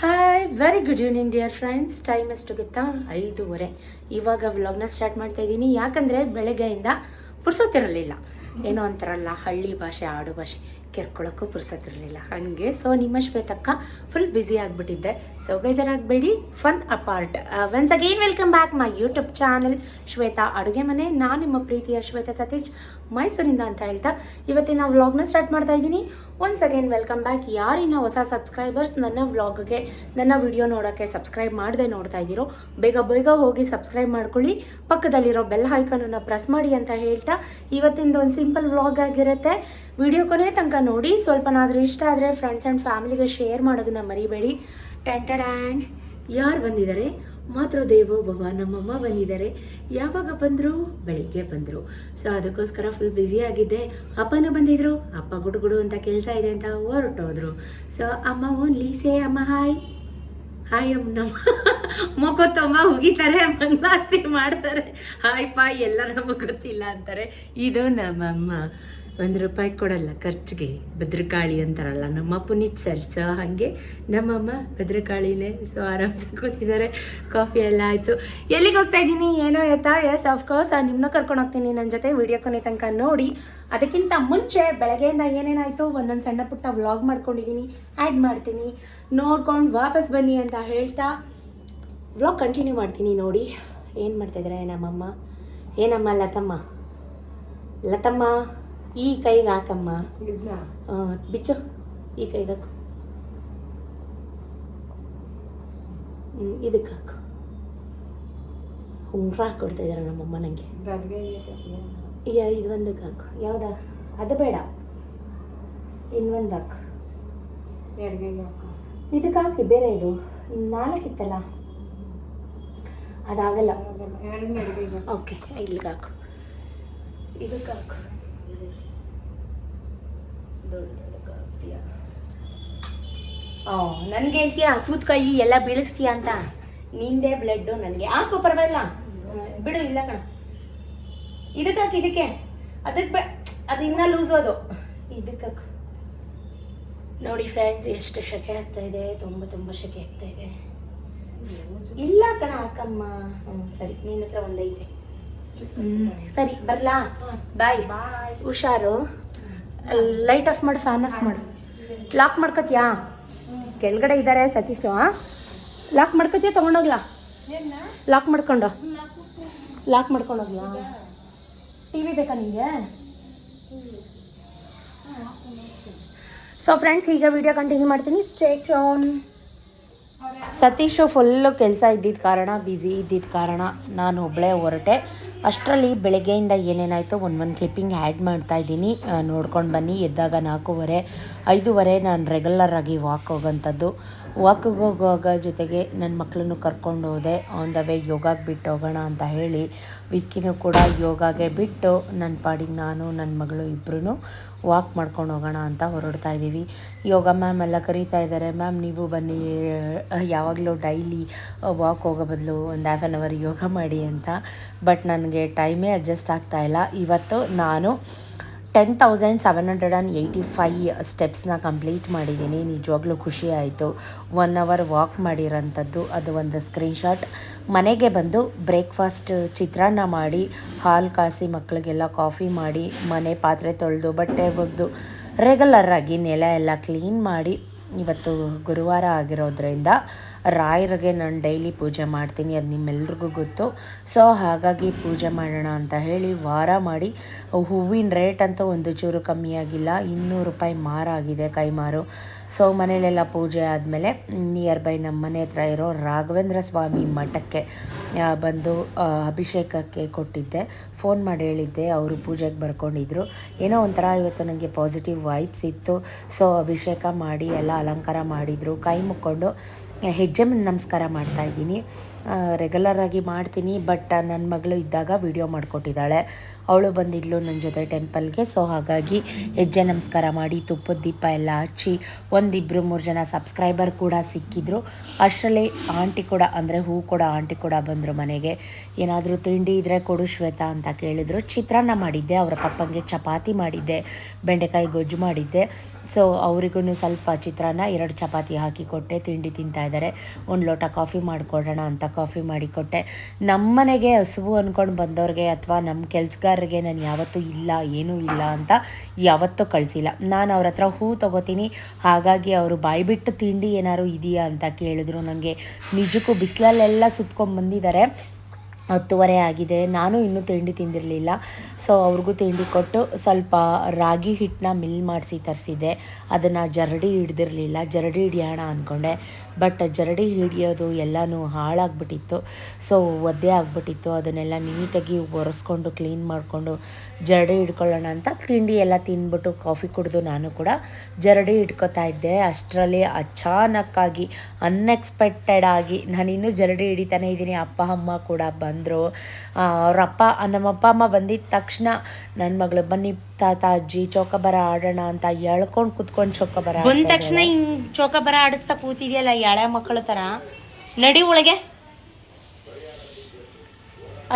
Hi very good evening dear friends time ಎಷ್ಟು ಗೊತ್ತಾ ಐದೂವರೆ. ಇವಾಗ ವ್ಲಾಗ್ನ ಸ್ಟಾರ್ಟ್ ಮಾಡ್ತಾ ಇದ್ದೀನಿ. ಯಾಕಂದರೆ ಬೆಳಗ್ಗೆಯಿಂದ ಪುರ್ಸೊತ್ತಿರಲಿಲ್ಲ. ಏನೋ ಅಂತಾರಲ್ಲ ಹಳ್ಳಿ ಭಾಷೆ, ಆಡು ಭಾಷೆ. ಕೆರ್ಕೊಳ್ಳೋಕ್ಕೂ ಪುರ್ಸೊತ್ತಿರಲಿಲ್ಲ. ಹಾಗೆ ಸೊ ನಿಮ್ಮ ಶ್ವೇತಕ್ಕ ಫುಲ್ ಬ್ಯುಸಿ ಆಗಿಬಿಟ್ಟಿದ್ದೆ. So ಬೇಜಾರಾಗಬೇಡಿ fun apart once again welcome back my YouTube channel Shweta ಅಡುಗೆ ಮನೆ. ನಾನು ನಿಮ್ಮ ಪ್ರೀತಿಯ ಶ್ವೇತಾ ಸತೀಶ್. ಮೈಸೂರಿಂದ ಅಂತ ಹೇಳ್ತಾ ಇವತ್ತಿನ ವ್ಲಾಗ್ನ ಸ್ಟಾರ್ಟ್ ಮಾಡ್ತಾ ಇದ್ದೀನಿ. ಒನ್ಸ್ ಅಗೇನ್ ವೆಲ್ಕಮ್ ಬ್ಯಾಕ್ ಯಾರಿನ ಹೊಸ ಸಬ್ಸ್ಕ್ರೈಬರ್ಸ್ ನನ್ನ ವ್ಲಾಗ್ಗೆ ನನ್ನ ವಿಡಿಯೋ ನೋಡೋಕ್ಕೆ ಸಬ್ಸ್ಕ್ರೈಬ್ ಮಾಡದೆ ನೋಡ್ತಾ ಇದ್ದೀರೋ, ಬೇಗ ಬೇಗ ಹೋಗಿ ಸಬ್ಸ್ಕ್ರೈಬ್ ಮಾಡ್ಕೊಳ್ಳಿ. ಪಕ್ಕದಲ್ಲಿರೋ ಬೆಲ್ ಹೈಕನನ್ನು ಪ್ರೆಸ್ ಮಾಡಿ ಅಂತ ಹೇಳ್ತಾ ಇವತ್ತಿಂದ ಒಂದು ಸಿಂಪಲ್ ವ್ಲಾಗ್ ಆಗಿರುತ್ತೆ. ವಿಡಿಯೋ ಕೊನೆ ತನಕ ನೋಡಿ, ಸ್ವಲ್ಪನಾದರೂ ಇಷ್ಟ ಆದರೆ ಫ್ರೆಂಡ್ಸ್ ಆ್ಯಂಡ್ ಫ್ಯಾಮಿಲಿಗೆ ಶೇರ್ ಮಾಡೋದನ್ನ ಮರಿಬೇಡಿ. ಟೆಂಟೆಡ್ ಆ್ಯಂಡ್ ಯಾರು ಬಂದಿದ್ದಾರೆ? ಮಾತೃದೇವೋ ಭವ ನಮ್ಮಮ್ಮ ಬಂದಿದ್ದಾರೆ. ಯಾವಾಗ ಬಂದರು? ಬೆಳಿಗ್ಗೆ ಬಂದರು. ಸೊ ಅದಕ್ಕೋಸ್ಕರ ಫುಲ್ ಬ್ಯುಸಿ ಆಗಿದ್ದೆ. ಅಪ್ಪನೂ ಬಂದಿದ್ರು. ಅಪ್ಪ ಗುಡುಗುಡು ಗುಡು ಅಂತ ಕೆಲಸ ಇದೆ ಅಂತ ಹೊರಟೋದ್ರು. ಸೊ ಅಮ್ಮ ಓನ್ಲಿ ಸೇ ಅಮ್ಮ ಹಾಯ್ ಹಾಯ್ ಅಮ್ಮ. ನಮ್ಮ ಮುಖತ್ತಮ್ಮ ಹುಗಿತಾರೆ ಮಂಗಳಾರತಿ ಮಾಡ್ತಾರೆ. ಹಾಯ್ ಪಾಯ್ ಎಲ್ಲರ ಗೊತ್ತಿಲ್ಲ ಅಂತಾರೆ. ಇದು ನಮ್ಮಮ್ಮ. ಒಂದು ರೂಪಾಯಿ ಕೊಡಲ್ಲ, ಖರ್ಚಿಗೆ. ಭದ್ರಕಾಳಿ ಅಂತಾರಲ್ಲ, ನಮ್ಮ ಪುನೀತ್ ಸರ್. ಸೊ ಹಾಗೆ ನಮ್ಮಮ್ಮ ಭದ್ರಕಾಳಿನೇ ಸೊ ಆರಾಮ್ಸೆ ಕೂತಿದ್ದಾರೆ. ಕಾಫಿ ಎಲ್ಲ ಆಯಿತು. ಎಲ್ಲಿಗೆ ಹೋಗ್ತಾ ಇದ್ದೀನಿ? ಏನೋ ಆಯ್ತಾ? ಎಸ್ ಅಫ್ಕೋರ್ಸ್ ನಿಮ್ಮನ್ನ ಕರ್ಕೊಂಡು ಹೋಗ್ತೀನಿ ನನ್ನ ಜೊತೆ ವಿಡಿಯೋ ಕೊನೆ ತನಕ ನೋಡಿ. ಅದಕ್ಕಿಂತ ಮುಂಚೆ ಬೆಳಗ್ಗೆಯಿಂದ ಏನೇನಾಯಿತು? ಒಂದೊಂದು ಸಣ್ಣ ಪುಟ್ಟ ವ್ಲಾಗ್ ಮಾಡ್ಕೊಂಡಿದ್ದೀನಿ. ಆ್ಯಡ್ ಮಾಡ್ತೀನಿ. ನೋಡ್ಕೊಂಡು ವಾಪಸ್ ಬನ್ನಿ ಅಂತ ಹೇಳ್ತಾ ವ್ಲಾಗ್ ಕಂಟಿನ್ಯೂ ಮಾಡ್ತೀನಿ ನೋಡಿ. ಏನು ಮಾಡ್ತಾಯಿದ್ದಾರೆ ನಮ್ಮಮ್ಮ? ಏನಮ್ಮ ಲತಮ್ಮ? ಲತಮ್ಮ? ಈ ಕೈಗೆ ಹಾಕಮ್ಮ. ಬಿಚ್ಚು. ಈ ಕೈಗೆ ಹಾಕು. ಇದಕ್ಕೆ ಹಾಕು. ಉಂಗ್ರ ಹಾಕ್ಕೊಡ್ತಾ ಇದ್ದಾರೆ ನಮ್ಮಮ್ಮ ನನಗೆ ಇದು ಒಂದಕ್ಕೆ ಹಾಕು. ಯಾವ್ದ? ಅದು ಬೇಡ. ಇನ್ನೊಂದು ಹಾಕು. ಇದಕ್ಕೆ ಹಾಕಿ ಬೇರೆ ಇದು. ನಾಲ್ಕಿತ್ತಲ್ಲ ಅದಾಗಲ್ಲ. ಓಕೆ ಇಲ್ಲಿಗೆ ಹಾಕು. ಇದಕ್ಕೆ ಹಾಕು. ದೊಡ್ಡ ದೊಡ್ಡಕ್ಕೆ ಹಾಕ್ತೀಯ ಓ, ನನಗೆ ಹೇಳ್ತೀಯಾ? ಕೈ ಎಲ್ಲ ಬೀಳಿಸ್ತೀಯ ಅಂತ? ನಿಂದೆ ಬ್ಲಡ್ ನನಗೆ. ಹಾಕು, ಪರವಾಗಿಲ್ಲ. ಬಿಡು, ಇಲ್ಲ ಕಣ. ಇದಕ್ಕೆ? ಇದಕ್ಕೆ ಅದಕ್ಕೆ ಅದು ಇನ್ನೂ ಲೂಸ್ ಅದು. ಇದಕ್ಕೆ ಹಾಕು ನೋಡಿ ಫ್ರೆಂಡ್ಸ್ ಎಷ್ಟು ಶೆಕೆ ಆಗ್ತಾ ಇದೆ. ತುಂಬ ತುಂಬ ಶೆಕೆ ಆಗ್ತಾ ಇದೆ. ಇಲ್ಲ ಕಣ, ಅಕ್ಕಮ್ಮ. ಹ್ಞೂ ಸರಿ ನಿನ್ನ ಹತ್ರ ಒಂದೈತೆ. ಸರಿ, ಬರ್ಲಾ? ಬಾಯ್ ಹುಷಾರು. ಲೈಟ್ ಆಫ್ ಮಾಡು ಫ್ಯಾನ್ ಆಫ್ ಮಾಡು. ಲಾಕ್ ಮಾಡ್ಕೋತೀಯಾ? ಕೆಳಗಡೆ ಇದ್ದಾರೆ ಸತೀಶು ಲಾಕ್ ಮಾಡ್ಕೋತೀಯ? ತೊಗೊಂಡೋಗ್ಲಾ ಲಾಕ್ ಮಾಡ್ಕೊಂಡು. ಲಾಕ್ ಮಾಡ್ಕೊಂಡೋಗ್ಲಾ ಟಿ ವಿ ಬೇಕಾ ನಿಮಗೆ ಸೊ ಫ್ರೆಂಡ್ಸ್ ಈಗ ವಿಡಿಯೋ ಕಂಟಿನ್ಯೂ ಮಾಡ್ತೀನಿ. ಸ್ಟೇಟ್ ಆನ್ ಸತೀಶು ಫುಲ್ಲು ಕೆಲಸ ಇದ್ದಿದ್ದ ಕಾರಣ ಬ್ಯುಸಿ ಇದ್ದಿದ್ದ ಕಾರಣ ನಾನು ಒಬ್ಬಳೇ ಹೊರಟೆ. ಅಷ್ಟರಲ್ಲಿ ಬೆಳಗ್ಗೆಯಿಂದ ಏನೇನಾಯಿತು ಒಂದು ಒಂದು ಕ್ಲಿಪ್ಪಿಂಗ್ ಆ್ಯಡ್ ಮಾಡ್ತಾ ಇದ್ದೀನಿ. ನೋಡ್ಕೊಂಡು ಬನ್ನಿ. ಎದ್ದಾಗ ನಾಲ್ಕೂವರೆ, ಐದೂವರೆ ನಾನು ರೆಗ್ಯುಲರ್ ಆಗಿ ವಾಕ್ ಹೋಗೋಂಥದ್ದು. ವಾಕಿಗೆ ಹೋಗುವಾಗ ಜೊತೆಗೆ ನನ್ನ ಮಕ್ಕಳನ್ನು ಕರ್ಕೊಂಡು ಹೋದೆ. ಆನ್ ದ ವೇ ಯೋಗಕ್ಕೆ ಬಿಟ್ಟು ಹೋಗೋಣ ಅಂತ ಹೇಳಿ, ವಿಕ್ಕಿನೂ ಕೂಡ ಯೋಗಾಗೆ ಬಿಟ್ಟು ನನ್ನ ಪಾಡಿಗೆ ನಾನು ನನ್ನ ಮಗಳು ಇಬ್ಬರೂ ವಾಕ್ ಮಾಡ್ಕೊಂಡು ಹೋಗೋಣ ಅಂತ ಹೊರಡ್ತಾ ಇದ್ದೀವಿ. ಯೋಗ ಮ್ಯಾಮ್ ಎಲ್ಲ ಕರೀತಾ ಇದ್ದಾರೆ. ಮ್ಯಾಮ್ ನೀವು ಬನ್ನಿ, ಯಾವಾಗಲೂ ಡೈಲಿ ವಾಕ್ ಹೋಗೋ ಬದಲು ಒಂದು ಹಾಫ್ ಆನ್ ಅವರ್ ಯೋಗ ಮಾಡಿ ಅಂತ. ಬಟ್ ನನಗೆ ಟೈಮೇ ಅಡ್ಜಸ್ಟ್ ಆಗ್ತಾ ಇಲ್ಲ. ಇವತ್ತು ನಾನು ten thousand seven hundred and eighty five ಸ್ಟೆಪ್ಸ್ನ complete ಮಾಡಿದ್ದೀನಿ. ನಿಜವಾಗ್ಲೂ ಖುಷಿ ಆಯಿತು. ಒನ್ ಅವರ್ ವಾಕ್ ಮಾಡಿರೋಂಥದ್ದು. ಅದು ಒಂದು ಸ್ಕ್ರೀನ್ಶಾಟ್ ಮನೆಗೆ ಬಂದು ಬ್ರೇಕ್ಫಾಸ್ಟ್ ಚಿತ್ರಾನ್ನ ಮಾಡಿ, ಹಾಲು ಕಾಸಿ ಮಕ್ಕಳಿಗೆಲ್ಲ ಕಾಫಿ ಮಾಡಿ, ಮನೆ ಪಾತ್ರೆ ತೊಳೆದು, ಬಟ್ಟೆ ಒಗೆದು ರೆಗ್ಯುಲರ್ ಆಗಿ ನೆಲ ಎಲ್ಲ ಕ್ಲೀನ್ ಮಾಡಿ, ಇವತ್ತು ಗುರುವಾರ ಆಗಿರೋದ್ರಿಂದ ರಾಯರಿಗೆ ನಾನು ಡೈಲಿ ಪೂಜೆ ಮಾಡ್ತೀನಿ, ಅದು ನಿಮ್ಮೆಲ್ರಿಗೂ ಗೊತ್ತು. ಸೊ ಹಾಗಾಗಿ ಪೂಜೆ ಮಾಡೋಣ ಅಂತ ಹೇಳಿ ವಾರ ಮಾಡಿ, ಹೂವಿನ ರೇಟ್ ಅಂತ ಒಂದು ಚೂರು ಕಮ್ಮಿ ಆಗಿಲ್ಲ ಇನ್ನೂರು ರೂಪಾಯಿ ಮಾರಾಗಿದೆ ಕೈಮಾರು. ಸೊ ಮನೇಲೆಲ್ಲ ಪೂಜೆ ಆದಮೇಲೆ ನಿಯರ್ ಬೈ ನಮ್ಮ ಮನೆ ಹತ್ರ ಇರೋ ರಾಘವೇಂದ್ರ ಸ್ವಾಮಿ ಮಠಕ್ಕೆ ಬಂದು ಅಭಿಷೇಕಕ್ಕೆ ಕೊಟ್ಟಿದ್ದೆ. ಫೋನ್ ಮಾಡಿ ಹೇಳಿದ್ದೆ, ಅವರು ಪೂಜೆಗೆ ಬರ್ಕೊಂಡಿದ್ರು. ಏನೋ ಒಂಥರ ಇವತ್ತು ನನಗೆ ಪಾಸಿಟಿವ್ ವೈಬ್ಸ್ ಇತ್ತು. ಸೊ ಅಭಿಷೇಕ ಮಾಡಿ, ಎಲ್ಲ ಅಲಂಕಾರ ಮಾಡಿದರು. ಕೈ ಮುಕ್ಕೊಂಡು ಹೆಜ್ಜೆ ನಮಸ್ಕಾರ ಮಾಡ್ತಾ ಇದ್ದೀನಿ. ರೆಗ್ಯುಲರಾಗಿ ಮಾಡ್ತೀನಿ ಬಟ್ ನನ್ನ ಮಗಳು ಇದ್ದಾಗ ವಿಡಿಯೋ ಮಾಡಿಕೊಟ್ಟಿದ್ದಾಳೆ. ಅವಳು ಬಂದಿದ್ಲು ನನ್ನ ಜೊತೆ ಟೆಂಪಲ್ಗೆ ಸೊ ಹಾಗಾಗಿ ಹೆಜ್ಜೆ ನಮಸ್ಕಾರ ಮಾಡಿ, ತುಪ್ಪದ ದೀಪ ಎಲ್ಲ ಹಚ್ಚಿ ಒಂದಿಬ್ಬರು ಮೂರು ಜನ ಸಬ್ಸ್ಕ್ರೈಬರ್ ಕೂಡ ಸಿಕ್ಕಿದ್ರು. ಅಷ್ಟರಲ್ಲಿ ಆಂಟಿ ಕೂಡ, ಅಂದರೆ ಹೂ ಕೂಡ ಆಂಟಿ ಕೂಡ ಬಂದರು ಮನೆಗೆ. ಏನಾದರೂ ತಿಂಡಿ ಇದ್ದರೆ ಕೊಡು ಶ್ವೇತಾ ಅಂತ ಕೇಳಿದ್ರು. ಚಿತ್ರಾನ್ನ ಮಾಡಿದ್ದೆ, ಅವರ ಪಪ್ಪಂಗೆ ಚಪಾತಿ ಮಾಡಿದ್ದೆ, ಬೆಂಡೆಕಾಯಿ ಗೊಜ್ಜು ಮಾಡಿದ್ದೆ. ಸೊ ಅವರಿಗೂ ಸ್ವಲ್ಪ ಚಿತ್ರಾನ್ನ, ಎರಡು ಚಪಾತಿ ಹಾಕಿ ಕೊಟ್ಟೆ, ತಿಂಡಿ ತಿಂತಾ ಇದ್ದಾರೆ ಒಂದು ಲೋಟ ಕಾಫಿ ಮಾಡಿಕೊಡೋಣ ಅಂತ ಕಾಫಿ ಮಾಡಿಕೊಟ್ಟೆ ನಮ್ಮನೆಗೆ ಹಸುವು ಅಂದ್ಕೊಂಡು ಬಂದವ್ರಿಗೆ ಅಥವಾ ನಮ್ಮ ಕೆಲಸಗಾರರಿಗೆ ನಾನು ಯಾವತ್ತೂ ಇಲ್ಲ, ಏನೂ ಇಲ್ಲ ಅಂತ ಯಾವತ್ತೂ ಕಳಿಸಿಲ್ಲ. ನಾನು ಅವ್ರ ಹತ್ರ ಹೂ ತೊಗೋತೀನಿ, ಹಾಗಾಗಿ ಅವರು ಬಾಯ್ಬಿಟ್ಟು ತಿಂಡಿ ಏನಾದ್ರು ಇದೆಯಾ ಅಂತ ಕೇಳಿದ್ರು ನನಗೆ ನಿಜಕ್ಕೂ ಬಿಸಿಲಲ್ಲೆಲ್ಲ ಸುತ್ಕೊಂಡು ಬಂದಿದ್ದಾರೆ. ಹತ್ತುವರೆ ಆಗಿದೆ. ನಾನು ಇನ್ನೂ ತಿಂಡಿ ತಿಂದಿರಲಿಲ್ಲ. ಸೊ ಅವ್ರಿಗೂ ತಿಂಡಿ ಕೊಟ್ಟು ಸ್ವಲ್ಪ ರಾಗಿ ಹಿಟ್ಟನ್ನ ಮಿಲ್ ಮಾಡಿಸಿ ತರಿಸಿದ್ದೆ. ಅದನ್ನು ಜರಡಿ ಹಿಡ್ದಿರಲಿಲ್ಲ. ಜರಡಿ ಹಿಡಿಯೋಣ ಅಂದ್ಕೊಂಡೆ ಬಟ್ ಜರಡಿ ಹಿಡಿಯೋದು ಎಲ್ಲನೂ ಹಾಳಾಗ್ಬಿಟ್ಟಿತ್ತು. ಸೊ ಒದ್ದೆ ಆಗ್ಬಿಟ್ಟಿತ್ತು. ಅದನ್ನೆಲ್ಲ ನೀಟಾಗಿ ಒರೆಸ್ಕೊಂಡು, ಕ್ಲೀನ್ ಮಾಡಿಕೊಂಡು ಜರಡಿ ಹಿಡ್ಕೊಳ್ಳೋಣ ಅಂತ ತಿಂಡಿ ಎಲ್ಲ ತಿಂದ್ಬಿಟ್ಟು ಕಾಫಿ ಕುಡಿದು ನಾನು ಕೂಡ ಜರಡಿ ಹಿಡ್ಕೊತಾ ಇದ್ದೆ. ಅಷ್ಟರಲ್ಲಿ ಅಚಾನಕ್ಕಾಗಿ ಅನ್ಎಕ್ಸ್ಪೆಕ್ಟೆಡ್ ಆಗಿ ನಾನಿನ್ನೂ ಜರಡಿ ಹಿಡಿತಾನೆ ಇದ್ದೀನಿ. ಅಪ್ಪ, ಅಮ್ಮ ಕೂಡ ಬಂದರು ಅವರಪ್ಪ ನಮ್ಮಪ್ಪ ಅಮ್ಮ ಬಂದಿದ್ದ ತಕ್ಷಣ ನನ್ನ ಮಗಳು ಬನ್ನಿ ತಾತ ಅಜ್ಜಿ ಚೌಕಬರ ಆಡೋಣ ಅಂತ ಎಳ್ಕೊಂಡು ಕುತ್ಕೊಂಡು ಚೌಕಬರ ಬಂದ ತಕ್ಷಣ ಹಿಂಗ್ ಚೌಕಬರ ಆಡಿಸ್ತಾ ಕೂತಿದೆಯಲ್ಲ ಎಳೆ ಮಕ್ಕಳ ಥರ ನಡಿ ಒಳಗೆ.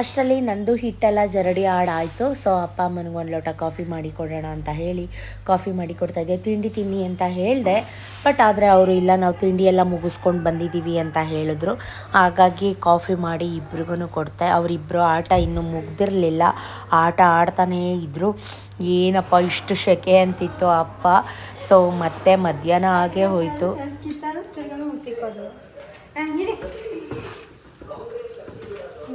ಅಷ್ಟರಲ್ಲಿ ನಂದು ಹಿಟ್ಟೆಲ್ಲ ಜರಡಿ ಆಡಾಯಿತು ಸೊ ಅಪ್ಪ ಅಮ್ಮನಿಗೆ ಒಂದು ಲೋಟ ಕಾಫಿ ಮಾಡಿ ಕೊಡೋಣ ಅಂತ ಹೇಳಿ ಕಾಫಿ ಮಾಡಿ ಕೊಡ್ತಾ ಇದ್ದೆ. ತಿಂಡಿ ತಿನ್ನಿ ಅಂತ ಹೇಳಿದೆ ಬಟ್ ಆದರೆ ಅವರು ಇಲ್ಲ, ನಾವು ತಿಂಡಿ ಎಲ್ಲ ಮುಗಿಸ್ಕೊಂಡು ಬಂದಿದ್ದೀವಿ ಅಂತ ಹೇಳಿದ್ರು. ಹಾಗಾಗಿ ಕಾಫಿ ಮಾಡಿ ಇಬ್ರಿಗೂ ಕೊಡ್ತೆ. ಅವರಿಬ್ಬರು ಆಟ ಇನ್ನೂ ಮುಗ್ದಿರಲಿಲ್ಲ. ಆಟ ಆಡ್ತಾನೇ ಇದ್ದರು ಏನಪ್ಪ, ಇಷ್ಟು ಶೆಕೆ ಅಂತಿತ್ತು ಅಪ್ಪ. ಸೊ ಮತ್ತೆ ಮಧ್ಯಾಹ್ನ ಆಗೇ ಹೋಯಿತು.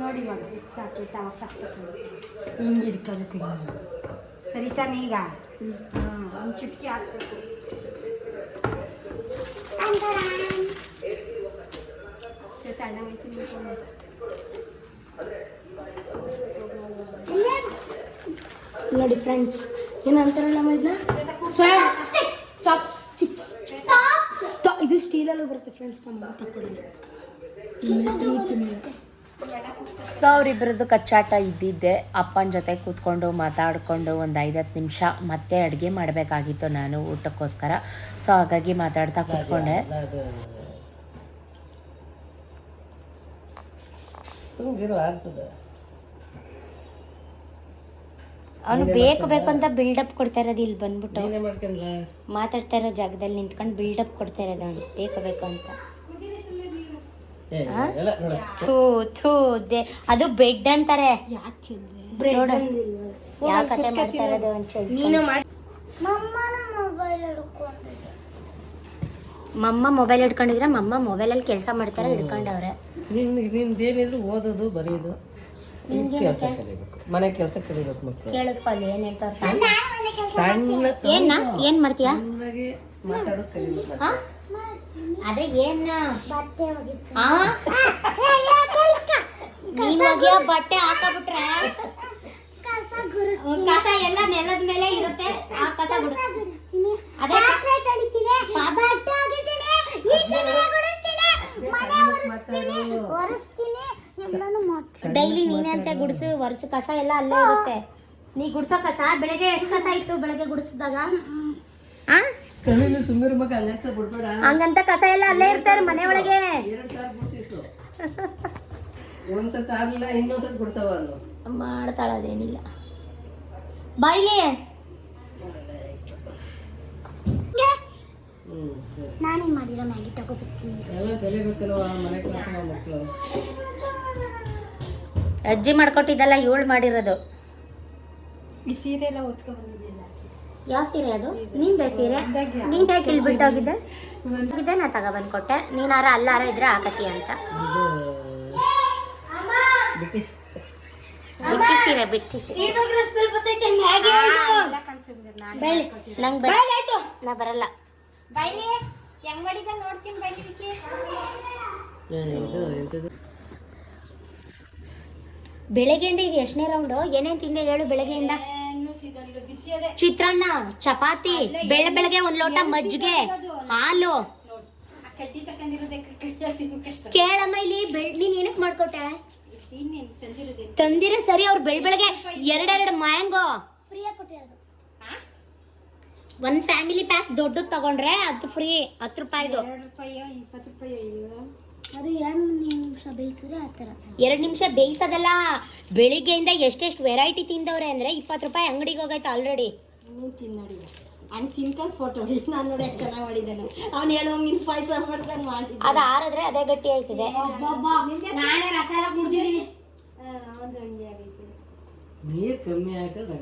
ನೋಡಿ ಮಗ. ಸಾಕು ತಾವ ಸಾಕು ಹಿಂಗೆ ಹಿಡ್ಕೋಬೇಕು ಹಿಂಗೆ ಸರಿ ತಾನೇ ಈಗ. ಹಾಂ ಒಂದು ಚಿಟ್ಕಿ ಹಾಕ್ಬೇಕು. ನೋಡಿ ಫ್ರೆಂಡ್ಸ್ ಏನಂತಾರಲ್ಲ ಇದನ್ನ ಸ್ಟಾಪ್ ಸ್ಟಿಕ್ಸ್ ಇದು ಸ್ಟೀಲಲ್ಲೂ ಬರುತ್ತೆ ಫ್ರೆಂಡ್ಸ್ ನಮ್ಮ ತಕ್ಕೊಡಲಿ ಸೊ ಅವರಿಬ್ಬರದ್ದು ಕಚ್ಚಾಟ ಇದ್ದಿದ್ದೆ. ಅಪ್ಪನ ಜೊತೆ ಕೂತ್ಕೊಂಡು ಮಾತಾಡಿಕೊಂಡು ಒಂದು ಐದತ್ತು ನಿಮಿಷ ಮತ್ತೆ ಅಡುಗೆ ಮಾಡಬೇಕಾಗಿತ್ತು ನಾನು ಊಟಕ್ಕೋಸ್ಕರ. ಸೊ ಹಾಗಾಗಿ ಮಾತಾಡ್ತಾ ಕೂತ್ಕೊಂಡೆ. ಅವನು ಬೇಕು ಬೇಕು ಅಂತ ಬಿಲ್ಡಪ್ ಕೊಡ್ತಾ ಇರೋದು ಇಲ್ಲಿ ಬಂದ್ಬಿಟ್ಟು. ನೀನೇ ಮಾಡ್ಕೊಂಡ್ಲ? ಮಾತಾಡ್ತಾ ಇರೋ ಜಾಗದಲ್ಲಿ ನಿಂತ್ಕೊಂಡು ಬಿಲ್ಡಪ್ ಕೊಡ್ತಾ ಇರೋದು ಅವನು. ಬೇಕು ಬೇಕು ಅಂತ. ಥೂ ಥೂ ದೇ ಅದು ಬೆಡ್ ಅಂತಾರೆ. ನೋಡು. ಯಾವ ಕತೆ ಮಾಡ್ತಾ ಇರೋದು ಒಂಚೂರು ನೀನು ಮಾಡಿ ಮಮ್ಮ ಮೊಬೈಲ್ ಹಿಡ್ಕೊಂಡಿದ್ರೆ ಮಮ್ಮ ಮೊಬೈಲಲ್ಲಿ ಕೆಲಸ ಮಾಡ್ತಾರೆ ಹಿಡ್ಕೊಂಡವ್ರೆ. ನಿಂದೇನಿದ್ರು ಓದೋದು ಬರೆಯೋದು. ಕೆಲಸ ಕಲಿಬೇಕು. ಮನೆ ಕೆಲಸ ಕಲಿಬೇಕು ಮಕ್ಕಳು ಕೇಳಿಸ್ಕೊಳ್ಳಿ ಏನ್ ಹೇಳ್ತಾರ ಸಣ್ಣ ಏನ ಏನ್ ಮಾಡ್ತೀಯಾ? ಮಾತಾಡೋದು ಕಲಿಬೇಕು ಹಾ? ಅದೇ ಏನ? ನೀನ್ ಒಗೆಯೋ ಬಟ್ಟೆ ಹಾಕಬಿಟ್ರೆ? ಕಸ ಎಲ್ಲ ನೆಲದ ಮೇಲೆ ಇರುತ್ತೆ. ಆ ಕಸ ಅದೇ ಡೈಲಿ ನೀನೇ ಅಂತ ಗುಡಿಸು ಒರೆಸು ಕಸ ಎಲ್ಲ ಅಲ್ಲೇ ಇರುತ್ತೆ. ನೀ ಗುಡ್ಸೋ ಕಸ? ಬೆಳಗ್ಗೆ ಎಷ್ಟು ಕಸ ಇತ್ತು ಬೆಳಗ್ಗೆ ಗುಡಿಸಿದಾಗ? ಆ? ಕಲೀಲಿ ಸುಮ್ಮನೆ ಮಗ ಅಲ್ಲಂತ ಬಿಡ್ಬೇಡ. ಹಂಗಂತ ಕಸ ಎಲ್ಲ ಅಲ್ಲೇ ಇರ್ತಾರೆ ಮನೆ ಒಳಗೆ. ಎರಡು ಸಾವಿರ ಗುಡ್ಸಿಸು ಒಂದ್ಸತಿ ಆಗ್ಲಿಲ್ಲ ಇನ್ನೊಂದ್ಸತಿ ಗುಡ್ಸವ ಅನ್ನು ಮಾಡ್ತಾಳ ಅದೇನಿಲ್ಲ ಬಾಯ್ಲಿ. ನಾನೇ ಮಾಡಿರೋ ಮ್ಯಾಗಿ ತಗೋಬೇಕು ಎಲ್ಲ ಕಲಿಬೇಕಲ್ವ ಮನೆ ಕೆಲಸ ಮಕ್ಕಳು ಅಜ್ಜಿ ಮಾಡ್ಕೊಟ್ಟಿದ್ದಲ್ಲ ಇವಳು ಮಾಡಿರೋದು. ಈ ಸೀರೆ ಎಲ್ಲ ಯಾವ ಸೀರೆ ಅದು? ನಿಂದೆ ಸೀರೆ? ನೀನ್ ಯಾಕೆ ಇಲ್ಲಿ ಬಿಟ್ಟೋಗಿದ್ದೆ ಹೋಗಿದ್ದೆ? ನಾ ತಗೊಬಂದು ಕೊಟ್ಟೆ. ನೀನಾರ ಅಲ್ಲಾರ ಇದ್ರೆ ಹಾಕತಿ ಅಂತ. ಇದು ಬ್ರಿಟಿಷ್ ಬಿಟ್ಟಿ ಸೀರೆ. ಬಿಟ್ಟಿ ನಂಗೆ ನಾ ಬರಲ್ಲ. ಇದು ಬೆಳಗ್ಗೆಯಿಂದ ಇದು ಎಷ್ಟನೇ ರೌಂಡು ಏನೇನು ತಿಂದೆ ಹೇಳು ಬೆಳಗ್ಗೆಯಿಂದ? ಚಿತ್ರಾನ್ನ ಚಪಾತಿ ಬೆಳೆ ಬೆಳಗ್ಗೆ ಒಂದ್ ಲೋಟ ಮಜ್ಜಿಗೆ ಹಾಲು. ಕೇಳಮ್ಮ ಇಲ್ಲಿ ಬೆಳ್ ನೀನ್ ಏನಕ್ಕೆ ಮಾಡ್ಕೊಟ್ಟೆ? ತಂದಿರ ಸರಿ ಅವ್ರು ಬೆಳ್ ಬೆಳಗ್ಗೆ ಎರಡೆರಡು ಮ್ಯಾಂಗೋ. ಒಂದ್ ಫ್ಯಾಮಿಲಿ ಪ್ಯಾಕ್ ದೊಡ್ಡದು ತಗೊಂಡ್ರೆ ಅದು ಫ್ರೀ ಹತ್ತು ರೂಪಾಯಿದು. ಅದು ಎರಡು ನಿಮಿಷ ಬೇಯಿಸಿದ್ರೆ ಆ ಥರ. ಎರಡು ನಿಮಿಷ ಬೇಯಿಸೋದಲ್ಲ. ಬೆಳಿಗ್ಗೆಯಿಂದ ಎಷ್ಟೆಷ್ಟು ವೆರೈಟಿ ತಿಂದವ್ರೆ ಅಂದ್ರೆ ಇಪ್ಪತ್ತು ರೂಪಾಯಿ ಅಂಗಡಿಗೆ ಹೋಗೈತೆ ಆಲ್ರೆಡಿ ನೀನು ತಿನ್ ನೋಡಿ ಅವ್ನು ತಿನ್ಕೊಂಡು ಫೋಟೋ ಹೊಡಿ. ನಾನು ನೋಡಿ ಚೆನ್ನಾಗಿ ಮಾಡಿದ್ದಾನೆ. ಅವ್ನು ಹೇಳೋ ನಿನ್ ಪಾಯಸ ಮಾಡ್ಕೊಂಡು ಮಾಡಿದ್ದೆ ಅದು ಆರಿದ್ರೆ ಅದೇ ಗಟ್ಟಿ ಆಯ್ತದೆ. ನಾನೇ ರಸ ಎಲ್ಲ ಕುಡ್ದಿದ್ದೀನಿ. ಅವನು ಹಂಗೆ ಆಗೈತೆ. ನೀರು ಕಮ್ಮಿ ಆಯ್ತದೆ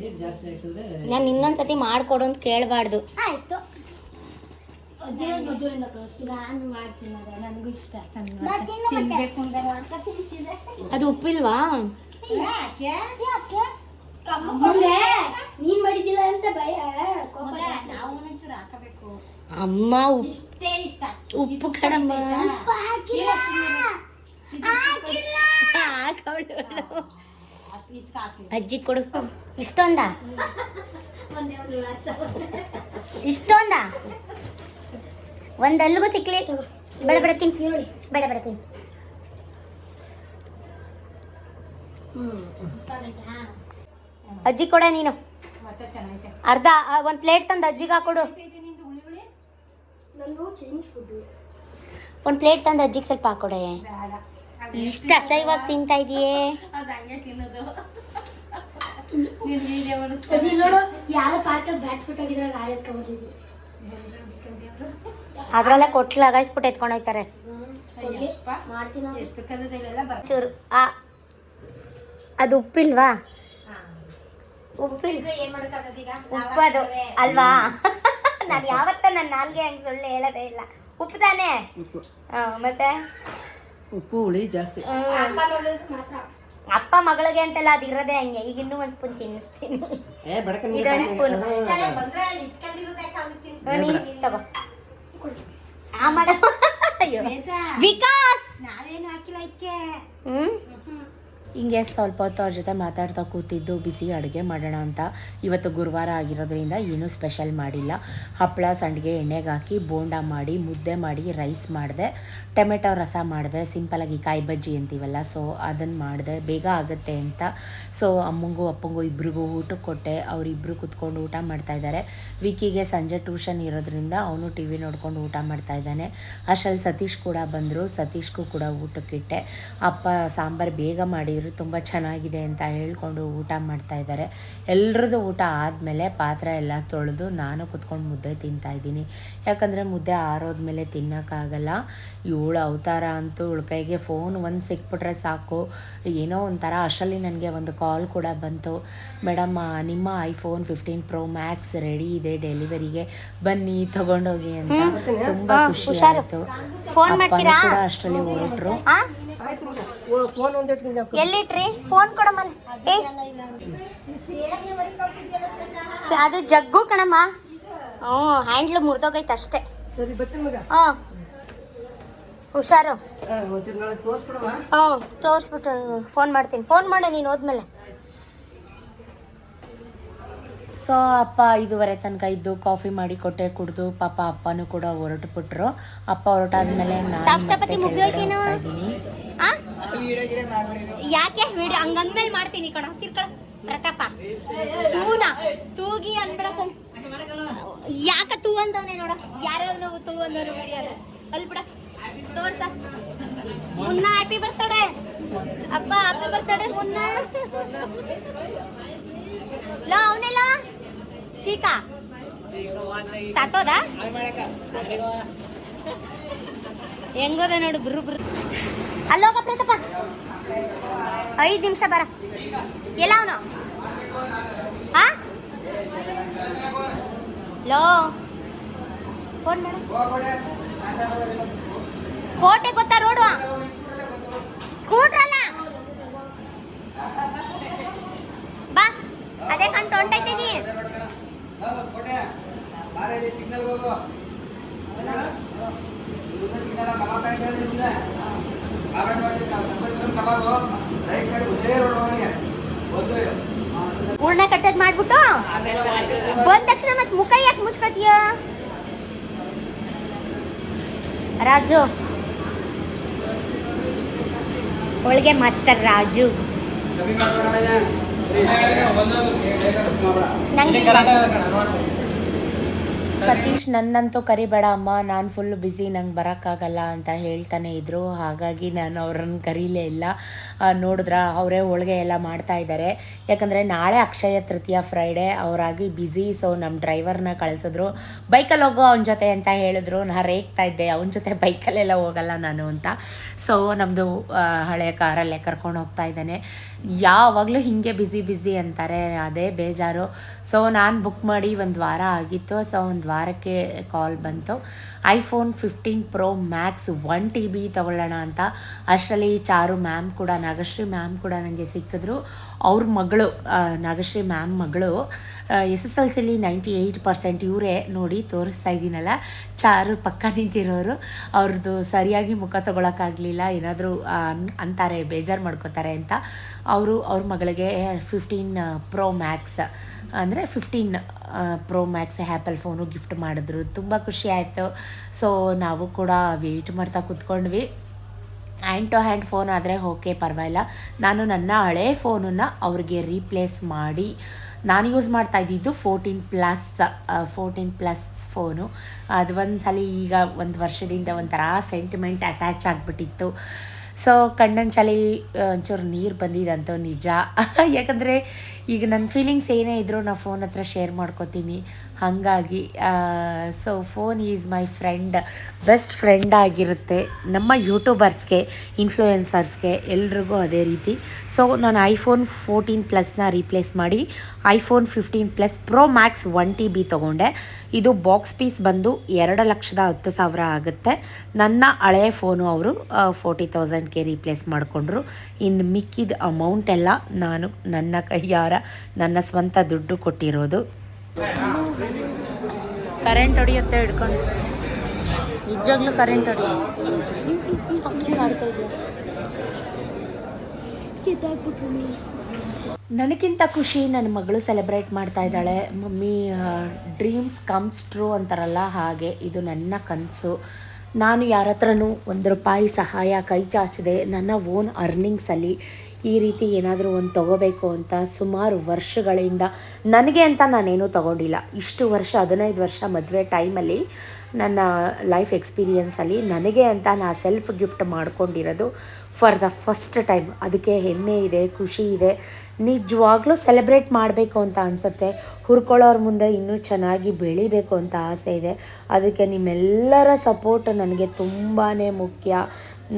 ನೀರು ಜಾಸ್ತಿ ಆಯ್ತದೆ ನಾನು ಇನ್ನೊಂದ್ಸತಿ ಮಾಡ್ಕೊಡು ಅಂತ ಕೇಳಬಾರ್ದು. ಆಯ್ತು. ನಾನು ಮಾಡ್ತೀನಿ ಅದ ನನಗೂ ಇಷ್ಟ. ತಿನ್ಬೇಕು ಉಪ್ಪಿಲ್ವಾ? ನೀನ್ ಮಾಡಿದಿಲ್ಲ ಅಂತ ಭಯ ಹಾಕಬೇಕು. ಅಮ್ಮ ಇಷ್ಟೇ ಇಷ್ಟ. ಉಪ್ಪು ಹಾಕಿ ಅಜ್ಜಿ ಕೊಡು. ಇಷ್ಟೊಂದಾ? ಇಷ್ಟೊಂದ? ಒಂದ್ ಅಲ್ಲಿಗೂ ಸಿಕ್ಲಿ ಬೇಡ ಬೇಡ ತಿನ್. ನೋಡಿ. ಬೇಡ ಬೇಡ ತಿನ್. ಅಜ್ಜಿ ಕೊಡ ನೀನು. ಅರ್ಧ ಒಂದು ಪ್ಲೇಟ್ ತಂದು ಅಜ್ಜಿಗೆ ಹಾಕೊಡು. ಒಂದು ಚೈನೀಸ್ ಫುಡ್ ಒಂದ್ ಪ್ಲೇಟ್ ತಂದು ಅಜ್ಜಿಗೆ ಸ್ವಲ್ಪ ಹಾಕೊಡೆ. ಇಷ್ಟ ಅಸಹ್ಯವಾಗಿ ತಿಂತಾ ಇದೆಯೇ ಯಾವ್ದೋ ಪಾರ್ಕಲ್ಲಿ ಬ್ಯಾಟ್ ಬಿಟ್ಟೋಗಿದ್ರೆ ಗಾಳಿ ಎತ್ಕೊಂಡ್ಬಂದಿದ್ವಿ ಅದ್ರಲ್ಲೇ ಕೊಟ್ಲು ಲಗಾಯಿಸ್ಬಿಟ್ಟು ಎತ್ಕೊಂಡು ಬರ್ ಚೂರು ಆ ಅದು ಉಪ್ಪಿಲ್ವಾ? ಮಾಡೋಕ್ಕಾಗದೀಗ ಉಪ್ಪದು ಅಲ್ವಾ? ನಾನು ಯಾವತ್ತ ನನ್ನ ನಾಲ್ಗೆ ಹಂಗೆ ಸುಳ್ಳು ಹೇಳೋದೇ ಇಲ್ಲ. ಉಪ್ಪು ತಾನೇ? ಉಪ್ಪು. ಮತ್ತೆ? ಉಪ್ಪು ಹುಳಿ ಜಾಸ್ತಿ. ಅಪ್ಪ ಮಗಳಿಗೆ ಅಂತೆಲ್ಲ ಅದು ಇರೋದೆ ಹಂಗೆ. ಈಗ ಇನ್ನೂ ಒಂದು ಸ್ಪೂನ್ ತಿನ್ನಿಸ್ತೀನಿ. ಇದೊಂದು ಸ್ಪೂನ್. ನೀನ್ ತಗೋ. ಆ ಮಾಡ. ವಿಕಾಸ್. ನಾವೇನು ಹಾಕಿಲ್ಲ ಇದಕ್ಕೆ? ಹ್ಮ್. ಹಿಂಗೆ ಸ್ವಲ್ಪ ಹೊತ್ತು ಅವ್ರ ಜೊತೆ ಮಾತಾಡ್ತಾ ಕೂತಿದ್ದು, ಬಿಸಿ ಅಡುಗೆ ಮಾಡೋಣ ಅಂತ. ಇವತ್ತು ಗುರುವಾರ ಆಗಿರೋದ್ರಿಂದ ಏನೂ ಸ್ಪೆಷಲ್ ಮಾಡಿಲ್ಲ. ಹಪ್ಪಳ, ಸಂಡಿಗೆ, ಎಣ್ಣೆಗೆ ಹಾಕಿ ಬೋಂಡ ಮಾಡಿ, ಮುದ್ದೆ ಮಾಡಿ, ರೈಸ್ ಮಾಡಿದೆ. ಟೊಮೆಟೊ ರಸ ಮಾಡಿದೆ. ಸಿಂಪಲಾಗಿ ಕಾಯಿ ಬಜ್ಜಿ ಅಂತೀವಲ್ಲ, ಸೊ ಅದನ್ನು ಮಾಡಿದೆ. ಬೇಗ ಆಗುತ್ತೆ ಅಂತ. ಸೊ ಅಮ್ಮಂಗೂ ಅಪ್ಪಂಗೂ ಇಬ್ರಿಗೂ ಊಟಕ್ಕೆ ಕೊಟ್ಟೆ. ಅವರಿಬ್ಬರು ಕೂತ್ಕೊಂಡು ಊಟ ಮಾಡ್ತಾ ಇದ್ದಾರೆ. ವಿಕಿಗೆ ಸಂಜೆ ಟ್ಯೂಷನ್ ಇರೋದ್ರಿಂದ ಅವನು ಟಿ ವಿ ನೋಡ್ಕೊಂಡು ಊಟ ಮಾಡ್ತಾ ಇದ್ದಾನೆ. ಅಷ್ಟರಲ್ಲಿ ಸತೀಶ್ ಕೂಡ ಬಂದರು. ಸತೀಶ್ಗೂ ಕೂಡ ಊಟಕ್ಕಿಟ್ಟೆ. ಅಪ್ಪ ಸಾಂಬಾರು ಬೇಗ ಮಾಡಿದ್ರು ತುಂಬ ಚೆನ್ನಾಗಿದೆ ಅಂತ ಹೇಳ್ಕೊಂಡು ಊಟ ಮಾಡ್ತಾಯಿದ್ದಾರೆ ಎಲ್ರದ್ದು ಊಟ ಆದಮೇಲೆ ಪಾತ್ರೆ ಎಲ್ಲ ತೊಳೆದು ನಾನು ಕುತ್ಕೊಂಡು ಮುದ್ದೆ ತಿಂತಾ ಇದ್ದೀನಿ. ಯಾಕಂದರೆ ಮುದ್ದೆ ಆರೋದ್ಮೇಲೆ ತಿನ್ನೋಕ್ಕಾಗಲ್ಲ. ಇವಳು ಅವತಾರ ಅಂತೂ ಇವಳ ಕೈಗೆ ಫೋನ್ ಒಂದು ಸಿಕ್ಬಿಟ್ರೆ ಸಾಕು. ಏನೋ ಒಂಥರ ಅಷ್ಟರಲ್ಲಿ ನನಗೆ ಒಂದು ಕಾಲ್ ಕೂಡ ಬಂತು. ಮೇಡಮ್ ನಿಮ್ಮ iPhone fifteen pro max ready ಇದೆ ಡೆಲಿವರಿಗೆ ಬನ್ನಿ ತಗೊಂಡೋಗಿ ಅಂತ. ತುಂಬ ಖುಷಿ ಹುಷಾರು. ಆಯಿತು. ಫೋನ್ ಅಪ್ಪನೂ ಮಾಡ್ತೀರಾ? ಕೂಡ ಅಷ್ಟರಲ್ಲಿ ಹೊರಟ್ರು. ಎಲ್ಲಿಟ್ರಿ? ಫೋನ್ ಕೊಡಮ್ಮ. ಏ? ಅದು ಜಗ್ಗು ಕಣಮ್ಮ. ಹ್ಞೂ ಹ್ಯಾಂಡ್ಲು ಮುರಿದೋಗೈತೆ ಅಷ್ಟೇ ಸರಿ ಬರ್ತೀನಿ ಮಗ. ಹಾಂ. ಹುಷಾರು. ಹಾಂ ತೋರಿಸ್ಬಿಟ್ಟು ಫೋನ್ ಮಾಡ್ತೀನಿ. ಫೋನ್ ಮಾಡು ನೀನು ಹೋದ್ಮೇಲೆ. ಸೊ ಅಪ್ಪ ಐದುವರೆ ತನಕ ಇದ್ದು ಕಾಫಿ ಮಾಡಿ ಕೊಟ್ಟೆ ಕುಡಿದು ಪಾಪ ಅಪ್ಪನೂ ಕೂಡ ಹೊರಟು ಬಿಟ್ರು ಅಪ್ಪ ಹೊರಟಾದ್ಮೇಲೆ ಯಾಕೆ? ವಿಡಿಯೋ ಹಂಗಂದ್ಮೇಲೆ ಮಾಡ್ತೀನಿ ಕಣ ತಿರ್ಕಳ ಪ್ರತಾಪ ತೂನ ತೂಗಿ ಅನ್ಬೇಡ ಯಾಕ ತೂ ಅಂದವನೇ ನೋಡ. ಯಾರ್ಯಾರು ನಾವು ತೂ ಅಂದವ್ರು ವಿಡಿಯೋ ಅಲ್ಲಿ. ಬಿಡ ಮುನ್ನ ಹ್ಯಾಪಿ ಬರ್ತಡೆ. ಅಪ್ಪ ಹ್ಯಾಪಿ ಬರ್ತಡೆ ಮುನ್ನ. ಲೋ ಅವನೆಲ್ಲ ಚೀಕ. ಸಾಕೋದ? ಹೆಂಗೋದ ನೋಡು, ಬ್ರು ಬ್ರು. ಅಲ್ಲೋಗ ಪ್ರತಾಪ ಐದು ನಿಮಿಷ ಬರ. ಎಲ್ಲ ಅವನು? ಹಾ ಲೋ. ಫೋನ್ ಮಾಡು. ಕೋಟೆ ಗೊತ್ತಾ ರೋಡು? ಸ್ಕೂಟ್ರ್ ಅಲ್ಲ. ಬಾ, ಅದೇ ಕಂಡು ಹೊಂಟೈತೀನಿ. ಹೂರ್ಣ ಕಟ್ಟದ್ ಮಾಡ್ಬಿಟ್ಟು ಬಂದ ತಕ್ಷಣ ಮತ್ತೆ ಮುಖ ಯಾಕೆ ಮುಚ್ಕೋತೀಯ ರಾಜು ಹೋಳಿಗೆ ಮಾಸ್ಟರ್ ರಾಜು. ನಂಗೆ ಸತೀಶ್ ನನ್ನಂತೂ ಕರಿಬೇಡ, ಅಮ್ಮ, ನಾನು ಫುಲ್ ಬ್ಯುಸಿ ನಂಗೆ ಬರೋಕ್ಕಾಗಲ್ಲ ಅಂತ ಹೇಳ್ತಾನೆ ಇದ್ರು. ಹಾಗಾಗಿ ನಾನು ಅವ್ರನ್ನ ಕರೀಲೇ ಇಲ್ಲ. ನೋಡಿದ್ರ ಅವರೇ ಹೋಳಿಗೆ ಎಲ್ಲ ಮಾಡ್ತಾ ಇದ್ದಾರೆ ಯಾಕಂದರೆ ನಾಳೆ Akshaya Tritiya Friday ಅವರಾಗಿ busy so ನಮ್ಮ ಡ್ರೈವರ್ನ ಕಳಿಸಿದ್ರು. ಬೈಕಲ್ಲಿ ಹೋಗೋ ಅವನ ಜೊತೆ ಅಂತ ಹೇಳಿದ್ರು. ನಾನು ರೇಗ್ತಾ ಇದ್ದೆ, ಅವನ ಜೊತೆ ಬೈಕಲ್ಲೆಲ್ಲ ಹೋಗಲ್ಲ ನಾನು ಅಂತ. ಸೊ ನಮ್ಮದು ಹಳೆಯ ಕಾರಲ್ಲೇ ಕರ್ಕೊಂಡು ಹೋಗ್ತಾ ಇದ್ದಾನೆ. ಯಾವಾಗಲೂ ಹೀಗೆ ಬ್ಯುಸಿ ಬ್ಯುಸಿ ಅಂತಾರೆ. ಅದೇ ಬೇಜಾರು. ಸೊ ನಾನು ಬುಕ್ ಮಾಡಿ ಒಂದು ವಾರ ಆಗಿತ್ತು. ಸೊ ಒಂದು ವಾರಕ್ಕೆ ಕಾಲ್ ಬಂತು. IPhone fifteen pro max one T B ತೊಗೊಳ್ಳೋಣ ಅಂತ. ಅಷ್ಟರಲ್ಲಿ ಚಾರು ಮ್ಯಾಮ್ ಕೂಡ, ನಾಗಶ್ರೀ ಮ್ಯಾಮ್ ಕೂಡ ನನಗೆ ಸಿಕ್ಕಿದ್ರು. ಅವ್ರ ಮಗಳು ನಾಗಶ್ರೀ ಮ್ಯಾಮ್ ಮಗಳು S S L C ninety eight percent ಇವರೇ ನೋಡಿ ತೋರಿಸ್ತಾ ಇದ್ದೀನಲ್ಲ, ಚಾರು ಪಕ್ಕ ನಿಂತಿರೋರು ಅವ್ರದ್ದು ಸರಿಯಾಗಿ ಮುಖ ತಗೊಳಕ್ಕಾಗಲಿಲ್ಲ, ಏನಾದರೂ ಅಂತಾರೆ, ಬೇಜಾರು ಮಾಡ್ಕೋತಾರೆ ಅಂತ, ಅವರು ಅವ್ರ ಮಗಳಿಗೆ ಫಿಫ್ಟೀನ್ ಪ್ರೋ ಮ್ಯಾಕ್ಸ್, ಅಂದರೆ fifteen pro max Apple phone gift ಮಾಡಿದ್ರು, ತುಂಬ ಖುಷಿ ಆಯಿತು, ಸೊ ನಾವು ಕೂಡ ವೆಯ್ಟ್ ಮಾಡ್ತಾ ಕೂತ್ಕೊಂಡ್ವಿ. ಹ್ಯಾಂಡ್ ಟು ಹ್ಯಾಂಡ್ ಫೋನ್ ಆದರೆ ಓಕೆ ಪರವಾಗಿಲ್ಲ. ನಾನು ನನ್ನ ಹಳೆ ಫೋನನ್ನು ಅವ್ರಿಗೆ ರೀಪ್ಲೇಸ್ ಮಾಡಿ, ನಾನು ಯೂಸ್ ಮಾಡ್ತಾ ಇದ್ದಿದ್ದು fourteen plus fourteen plus phone ಅದು ಒಂದು ಸಲ ಈಗ ಒಂದು ವರ್ಷದಿಂದ ಒಂಥರ ಸೆಂಟಿಮೆಂಟ್ ಅಟ್ಯಾಚ್ ಆಗಿಬಿಟ್ಟಿತ್ತು. ಸೊ ಕಣ್ಣಂಚಲಿ ಒಂಚೂರು ನೀರು ಬಂದಿದಂತೂ ನಿಜ. ಯಾಕಂದರೆ ಈಗ ನನ್ನ ಫೀಲಿಂಗ್ಸ್ ಏನೇ ಇದ್ದರೂ ನಾನು ಫೋನ್ ಹತ್ರ ಶೇರ್ ಮಾಡ್ಕೋತೀನಿ. ಹಾಗಾಗಿ so phone is my friend best friend ಆಗಿರುತ್ತೆ. ನಮ್ಮ ಯೂಟ್ಯೂಬರ್ಸ್ಗೆ ಇನ್ಫ್ಲೂಯೆನ್ಸರ್ಸ್ಗೆ ಎಲ್ರಿಗೂ ಅದೇ ರೀತಿ. ಸೊ ನಾನು ಐಫೋನ್ ಫೋರ್ಟೀನ್ ಪ್ಲಸ್ನ ರೀಪ್ಲೇಸ್ ಮಾಡಿ iPhone fifteen plus pro max one T B ತೊಗೊಂಡೆ. ಇದು ಬಾಕ್ಸ್ ಪೀಸ್ ಬಂದು ಎರಡು ಲಕ್ಷದ ಹತ್ತು ಸಾವಿರ ಆಗುತ್ತೆ. ನನ್ನ ಹಳೆಯ ಫೋನು ಅವರು ಫೋರ್ಟಿ ತೌಸಂಡ್ಗೆ ರೀಪ್ಲೇಸ್ ಮಾಡಿಕೊಂಡ್ರು. ಇನ್ನು ಮಿಕ್ಕಿದ ಅಮೌಂಟ್ ಎಲ್ಲ ನಾನು ನನ್ನ ಕೈಯಾರ, ನನ್ನ ಸ್ವಂತ ದುಡ್ಡು ಕೊಟ್ಟಿರೋದು. ಕರೆಂಟ್ ಹೊಡಿಯುತ್ತೆ ಹಿಡ್ಕೊಂಡು. ನಿಜವಾಗ್ಲೂ ಕರೆಂಟ್ ಹೊಡಿಯುತ್ತೆ. ಮಾಡ್ತಾ ನನಗಿಂತ ಖುಷಿ ನನ್ನ ಮಗಳು ಸೆಲೆಬ್ರೇಟ್ ಮಾಡ್ತಾ ಇದ್ದಾಳೆ. ಮಮ್ಮಿ ಡ್ರೀಮ್ಸ್ ಕಮ್ಸ್ ಟ್ರೂ ಅಂತಾರಲ್ಲ ಹಾಗೆ ಇದು ನನ್ನ ಕನಸು. ನಾನು ಯಾರ ಹತ್ರನೂ ಒಂದು ರೂಪಾಯಿ ಸಹಾಯ ಕೈ ಚಾಚದೆ ನನ್ನ ಓನ್ ಅರ್ನಿಂಗ್ಸಲ್ಲಿ ಈ ರೀತಿ ಏನಾದರೂ ಒಂದು ತಗೋಬೇಕು ಅಂತ ಸುಮಾರು ವರ್ಷಗಳಿಂದ ನನಗೆ ಅಂತ ನಾನೇನೂ ತಗೊಂಡಿಲ್ಲ. ಇಷ್ಟು ವರ್ಷ, ಹದಿನೈದು ವರ್ಷ ಮದುವೆ ಟೈಮಲ್ಲಿ ನನ್ನ ಲೈಫ್ ಎಕ್ಸ್ಪೀರಿಯನ್ಸಲ್ಲಿ ನನಗೆ ಅಂತ ನಾ ಸೆಲ್ಫ್ ಗಿಫ್ಟ್ ಮಾಡ್ಕೊಂಡಿರೋದು ಫಾರ್ ದ ಫಸ್ಟ್ ಟೈಮ್ ಅದಕ್ಕೆ ಹೆಮ್ಮೆ ಇದೆ, ಖುಷಿ ಇದೆ. ನಿಜವಾಗ್ಲೂ ಸೆಲೆಬ್ರೇಟ್ ಮಾಡಬೇಕು ಅಂತ ಅನಿಸುತ್ತೆ. ಹುರ್ಕೊಳ್ಳೋರ ಮುಂದೆ ಇನ್ನೂ ಚೆನ್ನಾಗಿ ಬೆಳಿಬೇಕು ಅಂತ ಆಸೆ ಇದೆ. ಅದಕ್ಕೆ ನಿಮ್ಮೆಲ್ಲರ ಸಪೋರ್ಟ್ ನನಗೆ ತುಂಬಾ ಮುಖ್ಯ.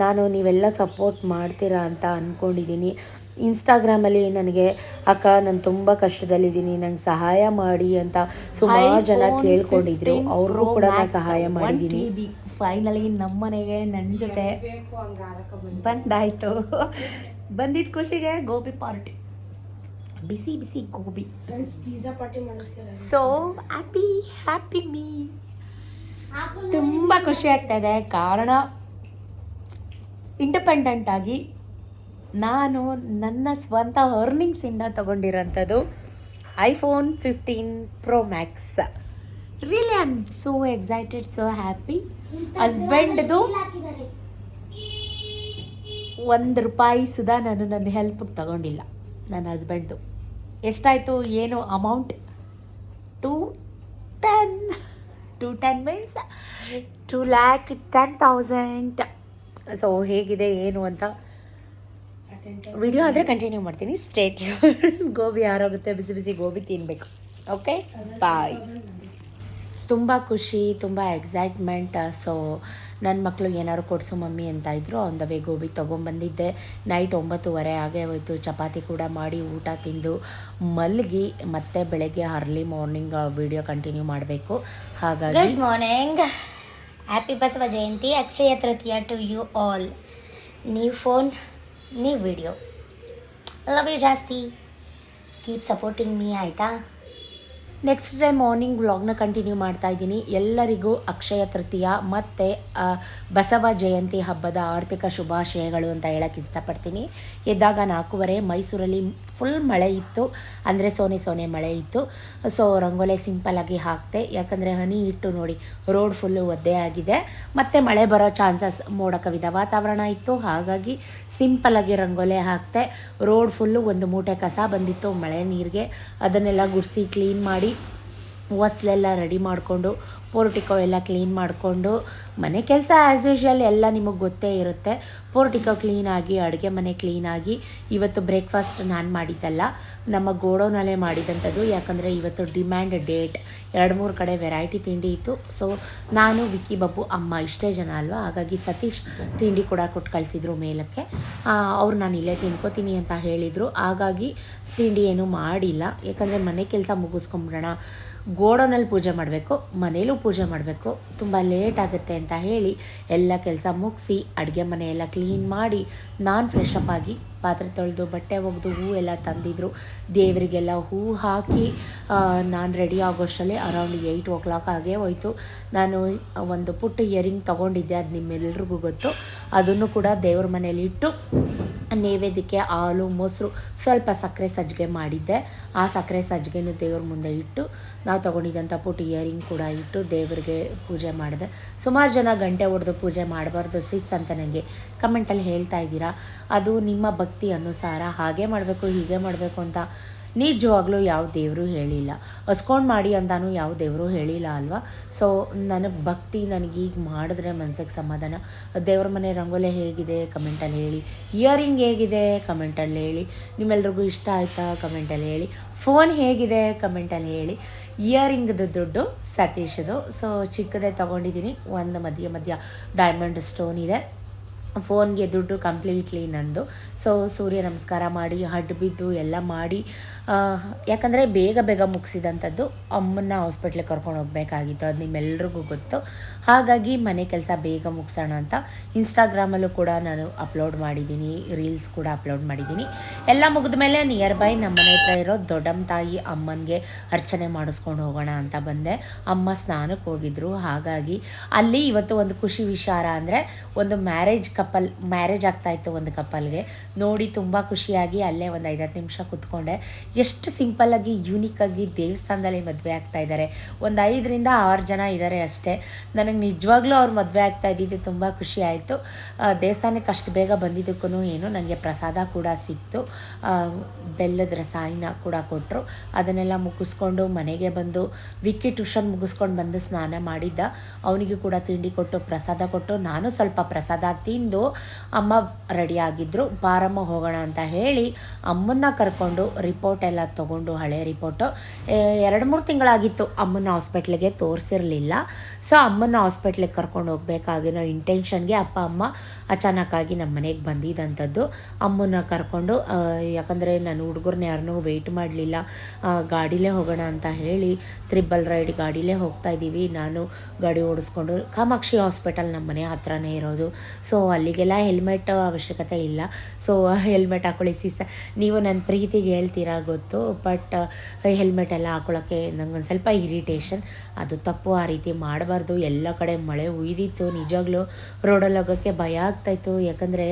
ನಾನು ನೀವೆಲ್ಲ ಸಪೋರ್ಟ್ ಮಾಡ್ತೀರಾ ಅಂತ ಅಂದ್ಕೊಂಡಿದ್ದೀನಿ ಇನ್ಸ್ಟಾಗ್ರಾಮಲ್ಲಿ ನನಗೆ ಅಕ್ಕ ನಾನು ತುಂಬ ಕಷ್ಟದಲ್ಲಿದ್ದೀನಿ ನಂಗೆ ಸಹಾಯ ಮಾಡಿ ಅಂತ ಸುಮಾರು ಜನ ಕೇಳ್ಕೊಂಡಿದ್ರು. ಅವ್ರಿಗೂ ಕೂಡ ನಾನು ಸಹಾಯ ಮಾಡಿದ್ದೀನಿ ಫೈನಲಿ ನಮ್ಮನೆಗೆ ನನ್ನ ಜೊತೆ. ಬಂದಾಯ್ತು. ಬಂದಿದ್ದ ಖುಷಿಗೆ ಗೋಬಿ ಪಾರ್ಟಿ ಬಿಸಿ ಬಿಸಿ gobi. Pizza party so happy happy me ತುಂಬ ಖುಷಿ ಆಗ್ತಾ ಇದೆ. ಕಾರಣ ಇಂಡಿಪೆಂಡೆಂಟ್ ಆಗಿ ನಾನು ನನ್ನ ಸ್ವಂತ ಅರ್ನಿಂಗ್ಸಿಂದ ತಗೊಂಡಿರೋಂಥದ್ದು iPhone fifteen pro max really I am so excited so happy ಹಸ್ಬೆಂಡ್ದು ಒಂದು ರೂಪಾಯಿ ಸುಧಾ ನಾನು ನನ್ನ ಹೆಲ್ಪಿಗೆ ತಗೊಂಡಿಲ್ಲ ನನ್ನ ಹಸ್ಬೆಂಡ್ದು ಎಷ್ಟಾಯಿತು ಏನು amount two ten two ten means two lakh ten thousand so ಹೇಗಿದೆ ಏನು ಅಂತ ವಿಡಿಯೋ ಆದರೆ ಕಂಟಿನ್ಯೂ ಮಾಡ್ತೀನಿ. ಸ್ಟೇಟ್ ಗೋಬಿ ಯಾರಾಗುತ್ತೆ ಬಿಸಿ ಬಿಸಿ ಗೋಬಿ ತಿನ್ನಬೇಕು ಓಕೆ ಬಾಯ್ ತುಂಬ ಖುಷಿ ತುಂಬ ಎಕ್ಸೈಟ್ಮೆಂಟ್ ಸೊ ನನ್ನ ಮಕ್ಕಳು ಏನಾದ್ರು ಕೊಡಿಸು ಮಮ್ಮಿ ಅಂತ ಇದ್ರು ಆನ್ ದ ವೇ ಗೋಬಿ ತೊಗೊಂಬಂದಿದ್ದೆ. ನೈಟ್ ಒಂಬತ್ತುವರೆ ಆಗೇ ಹೋಯಿತು. ಚಪಾತಿ ಕೂಡ ಮಾಡಿ ಊಟ ತಿಂದು ಮಲಗಿ ಮತ್ತೆ ಬೆಳಗ್ಗೆ ಅರ್ಲಿ ಮಾರ್ನಿಂಗ್ ವಿಡಿಯೋ ಕಂಟಿನ್ಯೂ ಮಾಡಬೇಕು. ಹಾಗಾಗಿ good morning happy Basava Jayanti Akshaya Tritiya to you all ನೀವು ಫೋನ್ ನೀವು ವಿಡಿಯೋ ಲವ್ ಯು ಜಾಸ್ತಿ ಕೀಪ್ ಸಪೋರ್ಟಿಂಗ್ ಮೀ ಆಯಿತಾ ನೆಕ್ಸ್ಟ್ ಡೇ ಮಾರ್ನಿಂಗ್ ವ್ಲಾಗ್ನ ಕಂಟಿನ್ಯೂ ಮಾಡ್ತಾ ಇದ್ದೀನಿ. ಎಲ್ಲರಿಗೂ ಅಕ್ಷಯ ತೃತೀಯ ಮತ್ತು ಬಸವ ಜಯಂತಿ ಹಬ್ಬದ ಆರ್ಥಿಕ ಶುಭಾಶಯಗಳು ಅಂತ ಹೇಳಕ್ಕೆ ಇಷ್ಟಪಡ್ತೀನಿ. ಎದ್ದಾಗ ನಾಲ್ಕೂವರೆ, ಮೈಸೂರಲ್ಲಿ ಫುಲ್ ಮಳೆ ಇತ್ತು. ಅಂದರೆ ಸೋನೆ ಸೋನೆ ಮಳೆ ಇತ್ತು. ಸೊ ರಂಗೋಲೆ ಸಿಂಪಲಾಗಿ ಹಾಕ್ತೆ ಯಾಕಂದರೆ ಹನಿ ಇಟ್ಟು ನೋಡಿ ರೋಡ್ ಫುಲ್ಲು ಒದ್ದೆ ಆಗಿದೆ. ಮತ್ತು ಮಳೆ ಬರೋ ಚಾನ್ಸಸ್ ಮೋಡ ಕವಿದ ವಾತಾವರಣ ಇತ್ತು. ಹಾಗಾಗಿ ಸಿಂಪಲಾಗಿ ರಂಗೋಲೆ ಹಾಕ್ತೆ ರೋಡ್ ಫುಲ್ಲು ಒಂದು ಮೂಟೆ ಕಸ ಬಂದಿತ್ತು ಮಳೆ ನೀರಿಗೆ. ಅದನ್ನೆಲ್ಲ ಗುಡಿಸಿ ಕ್ಲೀನ್ ಮಾಡಿ ಹೊಸ್ಲೆಲ್ಲ ರೆಡಿ ಮಾಡಿಕೊಂಡು, ಪೋರ್ಟಿಕೋ ಎಲ್ಲ ಕ್ಲೀನ್ ಮಾಡಿಕೊಂಡು, ಮನೆ ಕೆಲಸ ಆ್ಯಸ್ ಯೂಶ್ವಲ್ ಎಲ್ಲ ನಿಮಗೆ ಗೊತ್ತೇ ಇರುತ್ತೆ. ಪೋರ್ಟಿಕೋ ಕ್ಲೀನಾಗಿ ಅಡುಗೆ ಮನೆ ಕ್ಲೀನಾಗಿ ಇವತ್ತು ಬ್ರೇಕ್ಫಾಸ್ಟ್ ನಾನು ಮಾಡಿದ್ದಲ್ಲ. ನಮ್ಮ ಗೋಡೌನಲ್ಲೇ ಮಾಡಿದಂಥದ್ದು, ಯಾಕಂದರೆ ಇವತ್ತು ಡಿಮ್ಯಾಂಡ್ ಡೇಟ್ ಎರಡು ಮೂರು ಕಡೆ ವೆರೈಟಿ ತಿಂಡಿ ಇತ್ತು. ಸೊ ನಾನು, ವಿಕ್ಕಿ, ಬಬ್ಬು, ಅಮ್ಮ ಇಷ್ಟೇ ಜನ ಅಲ್ವಾ? ಹಾಗಾಗಿ ಸತೀಶ್ ತಿಂಡಿ ಕೂಡ ಕೊಟ್ಟು ಕಳಿಸಿದ್ರು ಮೇಲಕ್ಕೆ. ಅವ್ರು ನಾನು ಇಲ್ಲೇ ತಿನ್ಕೋತೀನಿ ಅಂತ ಹೇಳಿದರು. ಹಾಗಾಗಿ ತಿಂಡಿ ಏನೂ ಮಾಡಿಲ್ಲ. ಯಾಕಂದರೆ ಮನೆ ಕೆಲಸ ಮುಗಿಸ್ಕೊಂಬಿಡೋಣ. ಗೋಡನಲ್ಲಿ ಪೂಜೆ ಮಾಡಬೇಕು ಮನೇಲೂ ಪೂಜೆ ಮಾಡಬೇಕು. ತುಂಬ ಲೇಟ್ ಆಗುತ್ತೆ ಅಂತ ಹೇಳಿ ಎಲ್ಲ ಕೆಲಸ ಮುಗಿಸಿ, ಅಡುಗೆ ಮನೆಯೆಲ್ಲ ಕ್ಲೀನ್ ಮಾಡಿ, ನಾನು ಫ್ರೆಶ್ ಆಗಿ ಪಾತ್ರೆ ತೊಳೆದು, ಬಟ್ಟೆ ಒಗೆದು ಹೂ ಎಲ್ಲ ತಂದಿದ್ರು. ದೇವರಿಗೆಲ್ಲ ಹೂ ಹಾಕಿ ನಾನು ರೆಡಿ ಆಗೋಷ್ಟರಲ್ಲಿ ಅರೌಂಡ್ ಏಯ್ಟ್ ಓ ಕ್ಲಾಕ್ ಆಗೇ ಹೋಯ್ತು. ನಾನು ಒಂದು ಪುಟ್ಟ ಇಯರಿಂಗ್ ತೊಗೊಂಡಿದ್ದೆ, ಅದು ನಿಮ್ಮೆಲ್ರಿಗೂ ಗೊತ್ತು. ಅದನ್ನು ಕೂಡ ದೇವ್ರ ಮನೇಲಿ ಇಟ್ಟು ನೈವೇದ್ಯಕ್ಕೆ ಹಾಲು, ಮೊಸರು ಸ್ವಲ್ಪ ಸಕ್ಕರೆ ಸಜ್ಜಿಗೆ ಮಾಡಿದ್ದೆ. ಆ ಸಕ್ಕರೆ ಸಜ್ಜಿಗೆನೂ ದೇವ್ರ ಮುಂದೆ ಇಟ್ಟು, ನಾವು ತೊಗೊಂಡಿದ್ದಂಥ ಪುಟ್ಟ ಇಯರಿಂಗ್ ಕೂಡ ಇಟ್ಟು ದೇವರಿಗೆ ಪೂಜೆ ಮಾಡಿದೆ. ಸುಮಾರು ಜನ ಗಂಟೆ ಹೊಡೆದು ಪೂಜೆ ಮಾಡಬಾರ್ದು, ಸಿಕ್ಸ್ ಅಂತ ನನಗೆ ಕಮೆಂಟಲ್ಲಿ ಹೇಳ್ತಾ ಇದ್ದೀರಾ, ಅದು ನಿಮ್ಮ ಭಕ್ತಿ ಅನುಸಾರ ಹಾಗೆ ಮಾಡಬೇಕು, ಹೀಗೆ ಮಾಡಬೇಕು ಅಂತ ನಿಜವಾಗ್ಲೂ ಯಾವ ದೇವರು ಹೇಳಿಲ್ಲ. ಹಸ್ಕೊಂಡು ಮಾಡಿ ಅಂತಾನು ಯಾವ ದೇವರು ಹೇಳಿಲ್ಲ ಅಲ್ವಾ? ಸೊ ನನಗೆ ಭಕ್ತಿ ನನಗೆ ಈಗ ಮಾಡಿದ್ರೆ ಮನಸ್ಸಿಗೆ ಸಮಾಧಾನ. ದೇವ್ರ ಮನೆ ರಂಗೋಲೆ ಹೇಗಿದೆ? ಕಮೆಂಟಲ್ಲಿ ಹೇಳಿ. ಇಯರಿಂಗ್ ಹೇಗಿದೆ? ಕಮೆಂಟಲ್ಲಿ ಹೇಳಿ. ನಿಮ್ಮೆಲ್ರಿಗೂ ಇಷ್ಟ ಆಯಿತಾ? ಕಮೆಂಟಲ್ಲಿ ಹೇಳಿ. ಫೋನ್ ಹೇಗಿದೆ? ಕಮೆಂಟಲ್ಲಿ ಹೇಳಿ. ಇಯರಿಂಗ್ದು ದುಡ್ಡು ಸತೀಶದು. ಸೊ ಚಿಕ್ಕದೇ ತೊಗೊಂಡಿದ್ದೀನಿ ಒಂದು ಮಧ್ಯ ಮಧ್ಯ ಡೈಮಂಡ್ ಸ್ಟೋನ್ ಇದೆ. ಫೋನ್ಗೆ ದುಡ್ಡು ಕಂಪ್ಲೀಟ್ಲಿ ನಂದು. ಸೊ ಸೂರ್ಯ ನಮಸ್ಕಾರ ಮಾಡಿ, ಹಡ್ ಬಿದ್ದು ಎಲ್ಲ ಮಾಡಿ ಯಾಕಂದರೆ ಬೇಗ ಬೇಗ ಮುಗಿಸಿದಂಥದ್ದು ಅಮ್ಮನ್ನ ಹಾಸ್ಪಿಟ್ಲಿಗೆ ಕರ್ಕೊಂಡು ಹೋಗಬೇಕಾಗಿತ್ತು. ಅದು ನಿಮ್ಮೆಲ್ರಿಗೂ ಗೊತ್ತು. ಹಾಗಾಗಿ ಮನೆ ಕೆಲಸ ಬೇಗ ಮುಗಿಸೋಣ ಅಂತ ಇನ್ಸ್ಟಾಗ್ರಾಮಲ್ಲೂ ಕೂಡ ನಾನು ಅಪ್ಲೋಡ್ ಮಾಡಿದ್ದೀನಿ. ರೀಲ್ಸ್ ಕೂಡ ಅಪ್ಲೋಡ್ ಮಾಡಿದ್ದೀನಿ. ಎಲ್ಲ ಮುಗಿದ ಮೇಲೆ ನಿಯರ್ ಬೈ ನಮ್ಮ ಮನೆ ಹತ್ರ ಇರೋ ದೊಡ್ಡಮ್ಮ ತಾಯಿ ಅಮ್ಮನಿಗೆ ಅರ್ಚನೆ ಮಾಡಿಸ್ಕೊಂಡು ಹೋಗೋಣ ಅಂತ ಬಂದೆ. ಅಮ್ಮ ಸ್ನಾನಕ್ಕೆ ಹೋಗಿದ್ರು. ಹಾಗಾಗಿ ಅಲ್ಲಿ ಇವತ್ತು ಒಂದು ಖುಷಿ ವಿಚಾರ ಅಂದರೆ ಒಂದು ಮ್ಯಾರೇಜ್ ಕಪಲ್ ಮ್ಯಾರೇಜ್ ಆಗ್ತಾ ಇತ್ತು ಒಂದು ಕಪಲ್ಗೆ ನೋಡಿ ತುಂಬ ಖುಷಿಯಾಗಿ ಅಲ್ಲೇ ಒಂದು ಐದತ್ತು ನಿಮಿಷ ಕೂತ್ಕೊಂಡೆ. ಎಷ್ಟು ಸಿಂಪಲ್ಲಾಗಿ ಆಗಿ ದೇವಸ್ಥಾನದಲ್ಲಿ ಮದುವೆ ಆಗ್ತಾ ಇದ್ದಾರೆ. ಒಂದು ಐದರಿಂದ ಆರು ಜನ ಇದ್ದಾರೆ ಅಷ್ಟೇ. ನನಗೆ ನಿಜವಾಗ್ಲೂ ಅವ್ರು ಮದುವೆ ಆಗ್ತಾ ಇದ್ದಿದ್ದು ತುಂಬ ಖುಷಿ ಆಯಿತು. ದೇವಸ್ಥಾನಕ್ಕೆ ಅಷ್ಟು ಬೇಗ ಬಂದಿದ್ದಕ್ಕೂ ಏನು ನನಗೆ ಪ್ರಸಾದ ಕೂಡ ಸಿಕ್ತು. ಬೆಲ್ಲದ ರಸಾಯನ ಕೂಡ ಕೊಟ್ಟರು ಅದನ್ನೆಲ್ಲ ಮುಗಿಸ್ಕೊಂಡು ಮನೆಗೆ ಬಂದು, ವಿಕ್ಕಿ ಟ್ಯೂಷನ್ ಮುಗಿಸ್ಕೊಂಡು ಬಂದು ಸ್ನಾನ ಮಾಡಿದ್ದ. ಅವನಿಗೂ ಕೂಡ ತಿಂಡಿ ಕೊಟ್ಟು, ಪ್ರಸಾದ ಕೊಟ್ಟು. ನಾನು ಸ್ವಲ್ಪ ಪ್ರಸಾದ ತಿಂದು ಅಮ್ಮ ರೆಡಿ ಆಗಿದ್ದರು ಬಾರಮ್ಮ, ಹೋಗೋಣ ಅಂತ ಹೇಳಿ ಅಮ್ಮನ್ನ ಕರ್ಕೊಂಡು ರಿಪೋರ್ಟ್ ಎಲ್ಲ ತೊಗೊಂಡು, ಹಳೆ ರಿಪೋರ್ಟು ಎರಡು ಮೂರು ತಿಂಗಳಾಗಿತ್ತು ಅಮ್ಮನ ಹಾಸ್ಪಿಟ್ಲಿಗೆ ತೋರಿಸಿರಲಿಲ್ಲ. ಸೊ ಅಮ್ಮನ ಹಾಸ್ಪಿಟ್ಲಿಗೆ ಕರ್ಕೊಂಡು ಹೋಗಬೇಕಾಗಿರೋ ಇಂಟೆನ್ಷನ್ಗೆ ಅಪ್ಪ, ಅಮ್ಮ ಅಚಾನಕ್ಕಾಗಿ ನಮ್ಮ ಮನೆಗೆ ಬಂದಿದ್ದಂಥದ್ದು ಅಮ್ಮನ ಕರ್ಕೊಂಡು ಯಾಕಂದರೆ ನಾನು ಹುಡುಗರನ್ನ ಯಾರನ್ನೂ ವೆಯ್ಟ್ ಮಾಡಲಿಲ್ಲ. ಗಾಡಿಲೇ ಹೋಗೋಣ ಅಂತ ಹೇಳಿ ತ್ರಿಬಲ್ ರೈಡ್ ಗಾಡಿಲೇ ಹೋಗ್ತಾ ಇದ್ದೀವಿ. ನಾನು ಗಾಡಿ ಓಡಿಸ್ಕೊಂಡು ಕಾಮಾಕ್ಷಿ ಹಾಸ್ಪಿಟಲ್ ನಮ್ಮ ಮನೆ ಹತ್ರನೇ ಇರೋದು. ಸೊ ಅಲ್ಲಿಗೆಲ್ಲ ಹೆಲ್ಮೆಟ್ ಅವಶ್ಯಕತೆ ಇಲ್ಲ. ಸೊ ಹೆಲ್ಮೆಟ್ ಹಾಕೊಳ್ಳಿ. ಸಿಸ್ ನೀವು ನನ್ನ ಪ್ರೀತಿಗೆ ಹೇಳ್ತೀರಾ ಗೊತ್ತು ಬಟ್ ಹೆಲ್ಮೆಟ್ ಎಲ್ಲ ಹಾಕೊಳ್ಳೋಕ್ಕೆ ನಂಗೊಂದು ಸ್ವಲ್ಪ ಇರಿಟೇಷನ್ ಅದು ತಪ್ಪು ಆ ರೀತಿ ಮಾಡಬಾರ್ದು. ಎಲ್ಲ ಕಡೆ ಮಳೆ ಉಯ್ದಿತ್ತು. ನಿಜವಾಗ್ಲೂ ರೋಡಲ್ಲಿ ಹೋಗೋಕ್ಕೆ ಭಯ ಆಗ್ತಾಯಿತ್ತು ಯಾಕಂದರೆ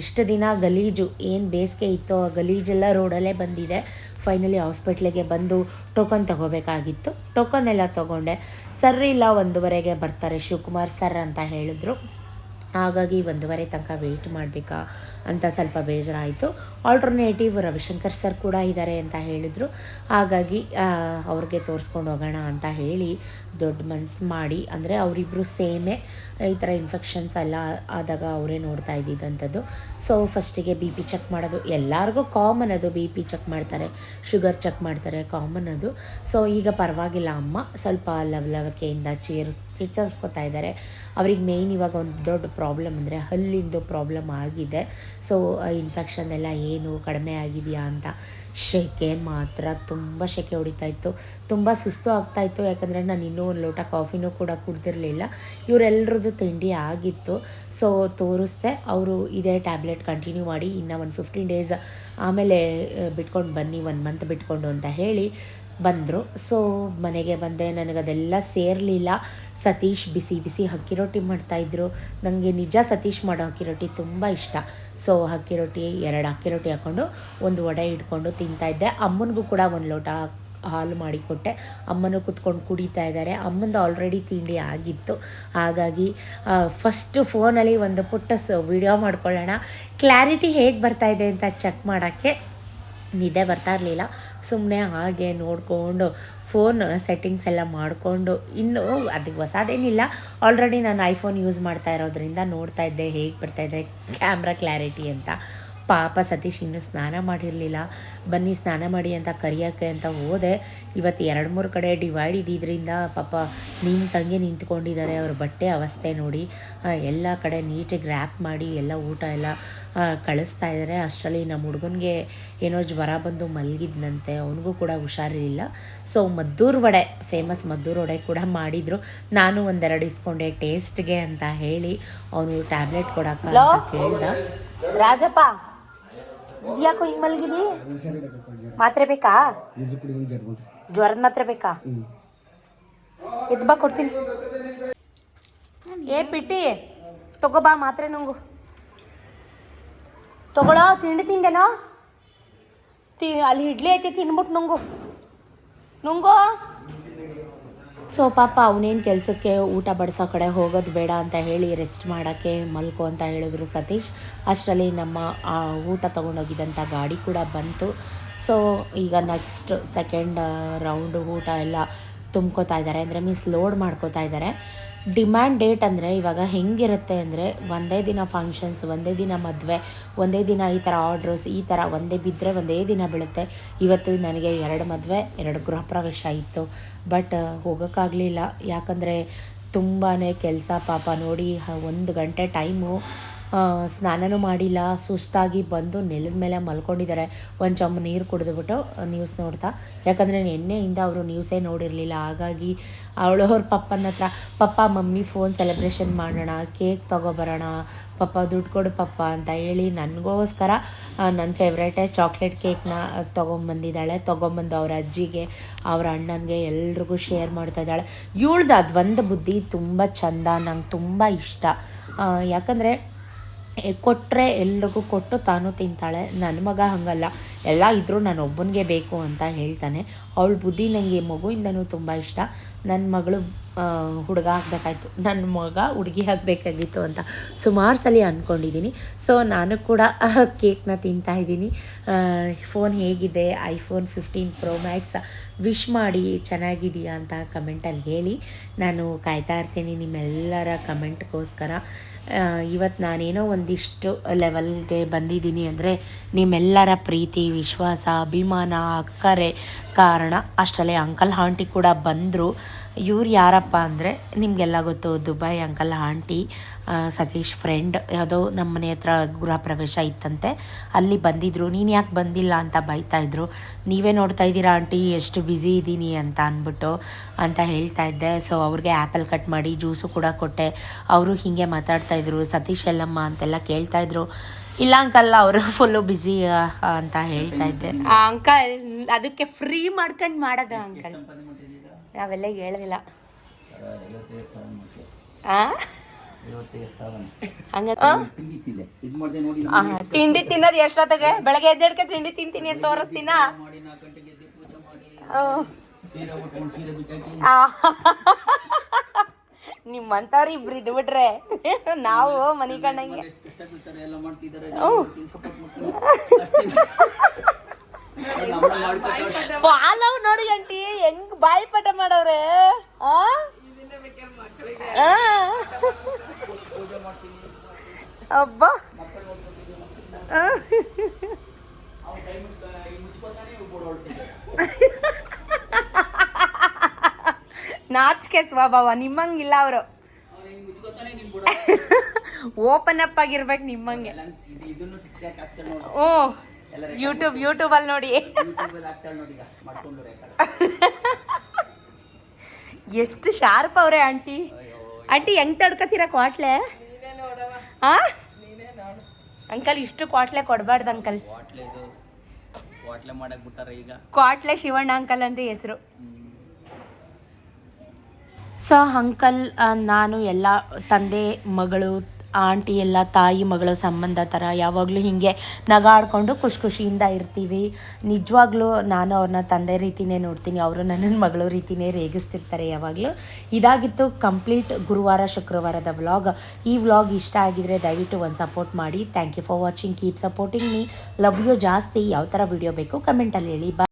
ಇಷ್ಟು ದಿನ ಗಲೀಜು, ಏನು ಬೇಸಿಗೆ ಇತ್ತು ಆ ಗಲೀಜೆಲ್ಲ ರೋಡಲ್ಲೇ ಬಂದಿದೆ. ಫೈನಲಿ ಹಾಸ್ಪಿಟ್ಲಿಗೆ ಬಂದು ಟೋಕನ್ ತೊಗೋಬೇಕಾಗಿತ್ತು. ಟೋಕನ್ ಎಲ್ಲ ತೊಗೊಂಡೆ. ಸರ್ ಇಲ್ಲ, ಒಂದೂವರೆಗೆ ಬರ್ತಾರೆ. ಶಿವಕುಮಾರ್ ಸರ್ ಅಂತ ಹೇಳಿದ್ರು. ಹಾಗಾಗಿ ಒಂದೂವರೆ ತನಕ ವೆಯ್ಟ್ ಮಾಡಬೇಕಾ ಅಂತ ಸ್ವಲ್ಪ ಬೇಜಾರಾಯಿತು. ಆಲ್ಟರ್ನೇಟಿವ್ ರವಿಶಂಕರ್ ಸರ್ ಕೂಡ ಇದ್ದಾರೆ ಅಂತ ಹೇಳಿದರು. ಹಾಗಾಗಿ ಅವ್ರಿಗೆ ತೋರಿಸ್ಕೊಂಡು ಹೋಗೋಣ ಅಂತ ಹೇಳಿ ದೊಡ್ಡ ಮನ್ಸು ಮಾಡಿ, ಅಂದರೆ ಅವರಿಬ್ಬರು ಸೇಮೇ ಈ ಥರ ಇನ್ಫೆಕ್ಷನ್ಸ್ ಎಲ್ಲ ಆದಾಗ ಅವರೇ ನೋಡ್ತಾ ಇದ್ದಿದ್ದಂಥದ್ದು. ಸೊ ಫಸ್ಟಿಗೆ ಬಿ ಪಿ ಚೆಕ್ ಮಾಡೋದು. ಎಲ್ಲರಿಗೂ ಕಾಮನ್ ಅದು. ಬಿ ಪಿ ಚೆಕ್ ಮಾಡ್ತಾರೆ. ಶುಗರ್ ಚೆಕ್ ಮಾಡ್ತಾರೆ. ಕಾಮನ್ ಅದು. ಸೊ ಈಗ ಪರವಾಗಿಲ್ಲ ಅಮ್ಮ. ಸ್ವಲ್ಪ ಲವಲವಿಕೆಯಿಂದ ಚೇರು ಚೇತರಿಸ್ಕೊತಾ ಇದ್ದಾರೆ. ಅವ್ರಿಗೆ ಮೇಯ್ನ್ ಇವಾಗ ಒಂದು ದೊಡ್ಡ ಪ್ರಾಬ್ಲಮ್ ಅಂದರೆ ಹಲ್ಲಿಂದು ಪ್ರಾಬ್ಲಮ್ ಆಗಿದೆ. ಸೊ ಇನ್ಫೆಕ್ಷನ್ ಎಲ್ಲ ಏನು ಕಡಿಮೆ ಆಗಿದೆಯಾ ಅಂತ ಶೆಕೆ ಮಾತ್ರ ತುಂಬ ಶೆಕೆ ಹೊಡಿತಾ ಇತ್ತು. ತುಂಬ ಸುಸ್ತು ಆಗ್ತಾ ಇತ್ತು. ಯಾಕಂದರೆ ನಾನು ಇನ್ನೂ ಒಂದು ಲೋಟ ಕಾಫಿನೂ ಕೂಡ ಕುಡ್ದಿರಲಿಲ್ಲ. ಇವರೆಲ್ಲರದ್ದು ತಿಂಡಿ ಆಗಿತ್ತು. ಸೊ ತೋರಿಸ್ದೆ. ಅವರು ಇದೇ ಟ್ಯಾಬ್ಲೆಟ್ ಕಂಟಿನ್ಯೂ ಮಾಡಿ ಇನ್ನು ಒಂದು ಫಿಫ್ಟೀನ್ ಡೇಸ್ ಆಮೇಲೆ ಬಿಟ್ಕೊಂಡು ಬನ್ನಿ ಒನ್ ಮಂತ್ ಬಿಟ್ಕೊಂಡು ಅಂತ ಹೇಳಿ ಬಂದರು. ಸೊ ಮನೆಗೆ ಬಂದೆ. ನನಗದೆಲ್ಲ ಸೇರಲಿಲ್ಲ. ಸತೀಶ್ ಬಿಸಿ ಬಿಸಿ ಅಕ್ಕಿ ರೊಟ್ಟಿ ಮಾಡ್ತಾಯಿದ್ರು ನನಗೆ ನಿಜ ಸತೀಶ್ ಮಾಡೋ ಅಕ್ಕಿ ರೊಟ್ಟಿ ತುಂಬ ಇಷ್ಟ. ಸೊ ಅಕ್ಕಿ ರೊಟ್ಟಿ, ಎರಡು ಅಕ್ಕಿ ರೊಟ್ಟಿ ಹಾಕ್ಕೊಂಡು ಒಂದು ವಡೆ ಇಟ್ಕೊಂಡು ತಿಂತಾಯಿದ್ದೆ ಅಮ್ಮನಿಗೂ ಕೂಡ ಒಂದು ಲೋಟ ಹಾಲು ಮಾಡಿಕೊಟ್ಟೆ ಅಮ್ಮನೂ ಕುತ್ಕೊಂಡು ಕುಡಿತಾ ಇದ್ದಾರೆ. ಅಮ್ಮಂದು ಆಲ್ರೆಡಿ ತಿಂಡಿ ಆಗಿತ್ತು. ಹಾಗಾಗಿ ಫಸ್ಟು ಫೋನಲ್ಲಿ ಒಂದು ಪುಟ್ಟ ಸ ವಿಡಿಯೋ ಮಾಡ್ಕೊಳ್ಳೋಣ. ಕ್ಲಾರಿಟಿ ಹೇಗೆ ಬರ್ತಾ ಇದೆ ಅಂತ ಚೆಕ್ ಮಾಡೋಕ್ಕೆ ನಿದ್ದೆ ಬರ್ತಾ ಇರಲಿಲ್ಲ. ಸುಮ್ಮನೆ ಹಾಗೆ ನೋಡಿಕೊಂಡು ಫೋನ್ ಸೆಟ್ಟಿಂಗ್ಸ್ ಎಲ್ಲ ಮಾಡಿಕೊಂಡು ಇನ್ನು ಅದಕ್ಕೆ ಹೊಸದೇನಿಲ್ಲ. ಆಲ್ರೆಡಿ ನಾನು ಐಫೋನ್ ಯೂಸ್ ಮಾಡ್ತಾ ಇರೋದ್ರಿಂದ ನೋಡ್ತಾ ಇದ್ದೆ, ಹೇಗೆ ಬರ್ತಾ ಇದೆ ಕ್ಯಾಮ್ರಾ ಕ್ಲಾರಿಟಿ ಅಂತ. ಪಾಪ ಸತೀಶ್ ಇನ್ನೂ ಸ್ನಾನ ಮಾಡಿರಲಿಲ್ಲ. ಬನ್ನಿ ಸ್ನಾನ ಮಾಡಿ ಅಂತ ಕರಿಯೋಕ್ಕೆ ಅಂತ ಹೋದೆ. ಇವತ್ತು ಎರಡು ಮೂರು ಕಡೆ ಡಿವೈಡ್ ಇದ್ದಿದ್ದರಿಂದ ಪಾಪ ನಿಂತಂಗೆ ನಿಂತ್ಕೊಂಡಿದ್ದಾರೆ. ಅವ್ರ ಬಟ್ಟೆ ಅವಸ್ಥೆ ನೋಡಿ ಎಲ್ಲ ಕಡೆ ನೀಟಾಗಿ ರ್ಯಾಪ್ ಮಾಡಿ, ಎಲ್ಲ ಊಟ ಎಲ್ಲ ಕಳಿಸ್ತಾ ಇದ್ದಾರೆ. ಅಷ್ಟರಲ್ಲಿ ನಮ್ಮ ಹುಡುಗನಿಗೆ ಏನೋ ಜ್ವರ ಬಂದು ಮಲಗಿದ್ನಂತೆ. ಅವನಿಗೂ ಕೂಡ ಹುಷಾರಿರಲಿಲ್ಲ. ಸೊ ಮದ್ದೂರು ವಡೆ ಫೇಮಸ್ ಮದ್ದೂರು ವಡೆ ಕೂಡ ಮಾಡಿದರು. ನಾನು ಒಂದೆರಡು ಇಸ್ಕೊಂಡೆ ಟೇಸ್ಟ್ಗೆ ಅಂತ ಹೇಳಿ ಅವನು ಟ್ಯಾಬ್ಲೆಟ್ ಕೊಡೋಕೆ ಕೇಳ್ದ. ರಾಜಪ್ಪ ಇದ್ಯಾಕೋ ಹಿಂಗೆ ಮಲಗಿದಿ? ಮಾತ್ರೆ ಬೇಕಾ? ಜ್ವರದ ಮಾತ್ರೆ ಬೇಕಾ? ಎದ್ದು ಬಾ, ಕೊಡ್ತೀನಿ. ಏ ಪಿಟಿ ತಗೋ ಬಾ ಮಾತ್ರೆ ನಂಗು. ತಗೊಳ್ಳೋ ತಿಂಡಿ ತಿಂದೆನೋ? ತಿ, ಅಲ್ಲಿ ಇಡ್ಲಿ ಐತಿ ತಿನ್ಬಿಟ್ಟು ನಂಗು. ನುಂಗು? ಸೊ ಪಾಪ ಅವನೇನು ಕೆಲಸಕ್ಕೆ ಊಟ ಬಡಿಸೋ ಕಡೆ ಹೋಗೋದು ಬೇಡ ಅಂತ ಹೇಳಿ ರೆಸ್ಟ್ ಮಾಡೋಕ್ಕೆ ಮಲ್ಕೋ ಅಂತ ಹೇಳಿದ್ರು ಸತೀಶ್. ಅಷ್ಟರಲ್ಲಿ ನಮ್ಮ ಆ, ಊಟ ತೊಗೊಂಡೋಗಿದ್ದಂಥ ಗಾಡಿ ಕೂಡ ಬಂತು. ಸೊ ಈಗ ನೆಕ್ಸ್ಟ್ ಸೆಕೆಂಡ್ ರೌಂಡ್ ಊಟ ಎಲ್ಲ ತುಂಬ್ಕೋತಾ ಇದ್ದಾರೆ, ಅಂದರೆ ಮೀನ್ಸ್ ಲೋಡ್ ಮಾಡ್ಕೋತಾ ಇದ್ದಾರೆ. ಡಿಮ್ಯಾಂಡ್ ಡೇಟ್ ಅಂದರೆ ಇವಾಗ ಹೆಂಗಿರುತ್ತೆ ಅಂದರೆ ಒಂದೇ ದಿನ ಫಂಕ್ಷನ್ಸ್ ಒಂದೇ ದಿನ ಮದುವೆ, ಒಂದೇ ದಿನ ಈ ಥರ ಆರ್ಡ್ರಸ್ ಈ ಥರ ಒಂದೇ ಬಿದ್ದರೆ ಒಂದೇ ದಿನ ಬೀಳುತ್ತೆ. ಇವತ್ತು ನನಗೆ ಎರಡು ಮದುವೆ, ಎರಡು ಗೃಹ ಪ್ರವೇಶ ಇತ್ತು. ಬಟ್ ಹೋಗೋಕ್ಕಾಗಲಿಲ್ಲ. ಯಾಕಂದರೆ ತುಂಬಾ ಕೆಲಸ ಪಾಪ ನೋಡಿ ಒಂದು ಗಂಟೆ ಟೈಮು ಸ್ನಾನನೂ ಮಾಡಿಲ್ಲ, ಸುಸ್ತಾಗಿ ಬಂದು ನೆಲದ ಮೇಲೆ ಮಲ್ಕೊಂಡಿದ್ದಾರೆ. ಒಂದು ಚಮ್ಮ ನೀರು ಕುಡಿದ್ಬಿಟ್ಟು ನ್ಯೂಸ್ ನೋಡ್ತಾ. ಯಾಕಂದರೆ ನಿನ್ನೆಯಿಂದ ಅವರು ನ್ಯೂಸೇ ನೋಡಿರಲಿಲ್ಲ. ಹಾಗಾಗಿ ಅವಳು ಅವ್ರ ಪಪ್ಪನ ಹತ್ರ, ಪಪ್ಪ, ಮಮ್ಮಿ ಫೋನ್ ಸೆಲೆಬ್ರೇಷನ್ ಮಾಡೋಣ ಕೇಕ್ ತೊಗೊಬರೋಣ, ಪಪ್ಪ ದುಡ್ಡು ಕೊಡು, ಪಪ್ಪ ಅಂತ ಹೇಳಿ ನನಗೋಸ್ಕರ ನನ್ನ ಫೇವ್ರೇಟೇ ಚಾಕ್ಲೇಟ್ ಕೇಕ್ನ ತೊಗೊಂಬಂದಿದ್ದಾಳೆ. ತೊಗೊಂಬಂದು ಅವ್ರ ಅಜ್ಜಿಗೆ, ಅವ್ರ ಅಣ್ಣನಿಗೆ ಎಲ್ರಿಗೂ ಶೇರ್ ಮಾಡ್ತಾ ಇದ್ದಾಳೆ. ಇವಳ್ದು ಒಂದು ಬುದ್ಧಿ ತುಂಬ ಚಂದ, ನಂಗೆ ತುಂಬ ಇಷ್ಟ. ಯಾಕಂದರೆ ಕೊಟ್ಟರೆ ಎಲ್ರಿಗೂ ಕೊಟ್ಟು ತಾನು ತಿಂತಾಳೆ. ನನ್ನ ಮಗ ಹಾಗಲ್ಲ. ಎಲ್ಲ ಇದ್ದರೂ ನಾನು ಒಬ್ಬನಿಗೆ ಬೇಕು ಅಂತ ಹೇಳ್ತಾನೆ. ಅವಳ ಬುದ್ಧಿ ನನಗೆ ಮಗುವಿಂದನೂ ತುಂಬ ಇಷ್ಟ. ನನ್ನ ಮಗಳು ಹುಡುಗ ಆಗಬೇಕಾಯ್ತು. ನನ್ನ ಮಗ ಹುಡುಗಿ ಆಗಬೇಕಾಗಿತ್ತು ಅಂತ ಸುಮಾರು ಸಲ ಅಂದ್ಕೊಂಡಿದ್ದೀನಿ ಸೊ ನಾನು ಕೂಡ ಕೇಕ್ನ ತಿಂತಾ ಇದ್ದೀನಿ ಫೋನ್ ಹೇಗಿದೆ? IPhone fifteen pro max wish ಮಾಡಿ ಚೆನ್ನಾಗಿದೆಯಾ ಅಂತ ಕಮೆಂಟಲ್ಲಿ ಹೇಳಿ. ನಾನು ಕಾಯ್ತಾ ಇರ್ತೀನಿ ನಿಮ್ಮೆಲ್ಲರ ಕಮೆಂಟ್ಗೋಸ್ಕರ ಇವತ್ತು ನಾನೇನೋ ಒಂದಿಷ್ಟು ಲೆವೆಲ್ಗೆ ಬಂದಿದ್ದೀನಿ ಅಂದರೆ ನಿಮ್ಮೆಲ್ಲರ ಪ್ರೀತಿ ವಿಶ್ವಾಸ ಅಭಿಮಾನ ಅಕ್ಕರೆ ಕಾರಣ ಅಷ್ಟರಲ್ಲೇ ಅಂಕಲ್ ಆಂಟಿ ಕೂಡ ಬಂದರು. ಇವ್ರು ಯಾರಪ್ಪ ಅಂದರೆ ನಿಮಗೆಲ್ಲ ಗೊತ್ತು, Dubai uncle aunty Satish friend ಯಾವುದೋ ನಮ್ಮ ಮನೆ ಹತ್ರ ಗೃಹ ಪ್ರವೇಶ ಇತ್ತಂತೆ. ಅಲ್ಲಿ ಬಂದಿದ್ದರು ನೀನು ಯಾಕೆ ಬಂದಿಲ್ಲ ಅಂತ ಬೈತಾ ಇದ್ರು. ನೀವೇ ನೋಡ್ತಾ ಇದ್ದೀರಾ ಆಂಟಿ, ಎಷ್ಟು ಬ್ಯುಸಿ ಇದ್ದೀನಿ ಅಂತ ಅಂದ್ಬಿಟ್ಟು ಅಂತ ಹೇಳ್ತಾ ಇದ್ದೆ. ಸೊ ಅವ್ರಿಗೆ ಆ್ಯಪಲ್ ಕಟ್ ಮಾಡಿ ಜ್ಯೂಸು ಕೂಡ ಕೊಟ್ಟೆ. ಅವರು ಹೀಗೆ ಮಾತಾಡ್ತಾಯಿದ್ರು ಸತೀಶ್ ಎಲ್ಲಮ್ಮ ಅಂತೆಲ್ಲ ಕೇಳ್ತಾ ಇದ್ರು. ಇಲ್ಲ ಅಂಕಲ್ ಅವರು ಫುಲ್ಲು ಬ್ಯುಸಿ ಅಂತ ಹೇಳ್ತಾ ಇದ್ದೆ. ಅಂಕಲ್ ಅದಕ್ಕೆ ಫ್ರೀ ಮಾಡ್ಕೊಂಡು ಮಾಡೋದು ಅಂಕಲ್. ನಾವೆಲ್ಲ ಹೇಳೋದಿಲ್ಲ. ತಿಂಡಿ ತಿನ್ನೋದು ಎಷ್ಟೊತ್ತಿಗೆ? ಬೆಳಗ್ಗೆ ಎದ್ದೇಡ್ಕೆ ತಿಂಡಿ ತಿಂತೀನಿ ಅಂತ ತೋರಿಸ್ತೀನ? ನಿಮ್ಮಂತವ್ರು ಇಬ್ರು ಇದ್ದು ಬಿಟ್ರೆ ನಾವು ಮನಿ ಕಂಡಂಗೆ. ಫಾಲೋ ನೋಡಿ ಅಂಟಿ ಹೆಂಗ್ ಬಾಯಿ ಪಾಠ ಮಾಡವ್ರೆ. ಅಬ್ಬ. ನಾಚಿಕೆ ಸ್ವಭಾವ ನಿಮ್ಮಂಗಿಲ್ಲ ಅವರು. ಓಪನ್ ಅಪ್ ಆಗಿರ್ಬೇಕು ನಿಮ್ಮಂಗೆ. ಹ್ಞೂ ಯೂಟ್ಯೂಬ್ ಅಲ್ಲಿ ನೋಡಿ. ಎಷ್ಟು ಶಾರ್ಪ್ ಅವ್ರೆ ಆಂಟಿ. ಆಂಟಿ ಹೆಂಗ್ ತಡ್ಕೊತೀರ ಕ್ವಾಟ್ಲೆ? ಆ? ಅಂಕಲ್ ಇಷ್ಟು ಕ್ವಾಟ್ಲೆ ಕೊಡಬಾರ್ದು ಅಂಕಲ್. ಹೋಟ್ಲೆ ಮಾಡಕ್ ಬಿಟ್ಟಾರ ಈಗ. ಕ್ವಾಟ್ಲೆ ಶಿವಣ್ಣ ಅಂಕಲ್ ಅಂತ ಹೆಸರು. ಸೊ ಅಂಕಲ್ ನಾನು ಎಲ್ಲ ತಂದೆ, ಮಗಳು, ಆಂಟಿ ಎಲ್ಲ ತಾಯಿ, ಮಗಳು ಸಂಬಂಧ ಥರ ಯಾವಾಗಲೂ ಹೀಗೆ ನಗಾಡ್ಕೊಂಡು ಖುಷಿ ಖುಷಿಯಿಂದ ಇರ್ತೀವಿ. ನಿಜವಾಗ್ಲೂ ನಾನು ಅವ್ರನ್ನ ತಂದೆ ರೀತಿನೇ ನೋಡ್ತೀನಿ. ಅವರು ನನ್ನ ಮಗಳು ರೀತಿನೇ ರೇಗಿಸ್ತಿರ್ತಾರೆ ಯಾವಾಗಲೂ. ಇದಾಗಿತ್ತು ಕಂಪ್ಲೀಟ್ ಗುರುವಾರ, ಶುಕ್ರವಾರದ ವ್ಲಾಗ್. ಈ ವ್ಲಾಗ್ ಇಷ್ಟ ಆಗಿದ್ರೆ ದಯವಿಟ್ಟು ಒಂದು ಸಪೋರ್ಟ್ ಮಾಡಿ. Thank you for watching keep supporting me love you ಜಾಸ್ತಿ. ಯಾವ ಥರ ವಿಡಿಯೋ ಬೇಕು ಕಮೆಂಟಲ್ಲಿ ಹೇಳಿ. ಬಾ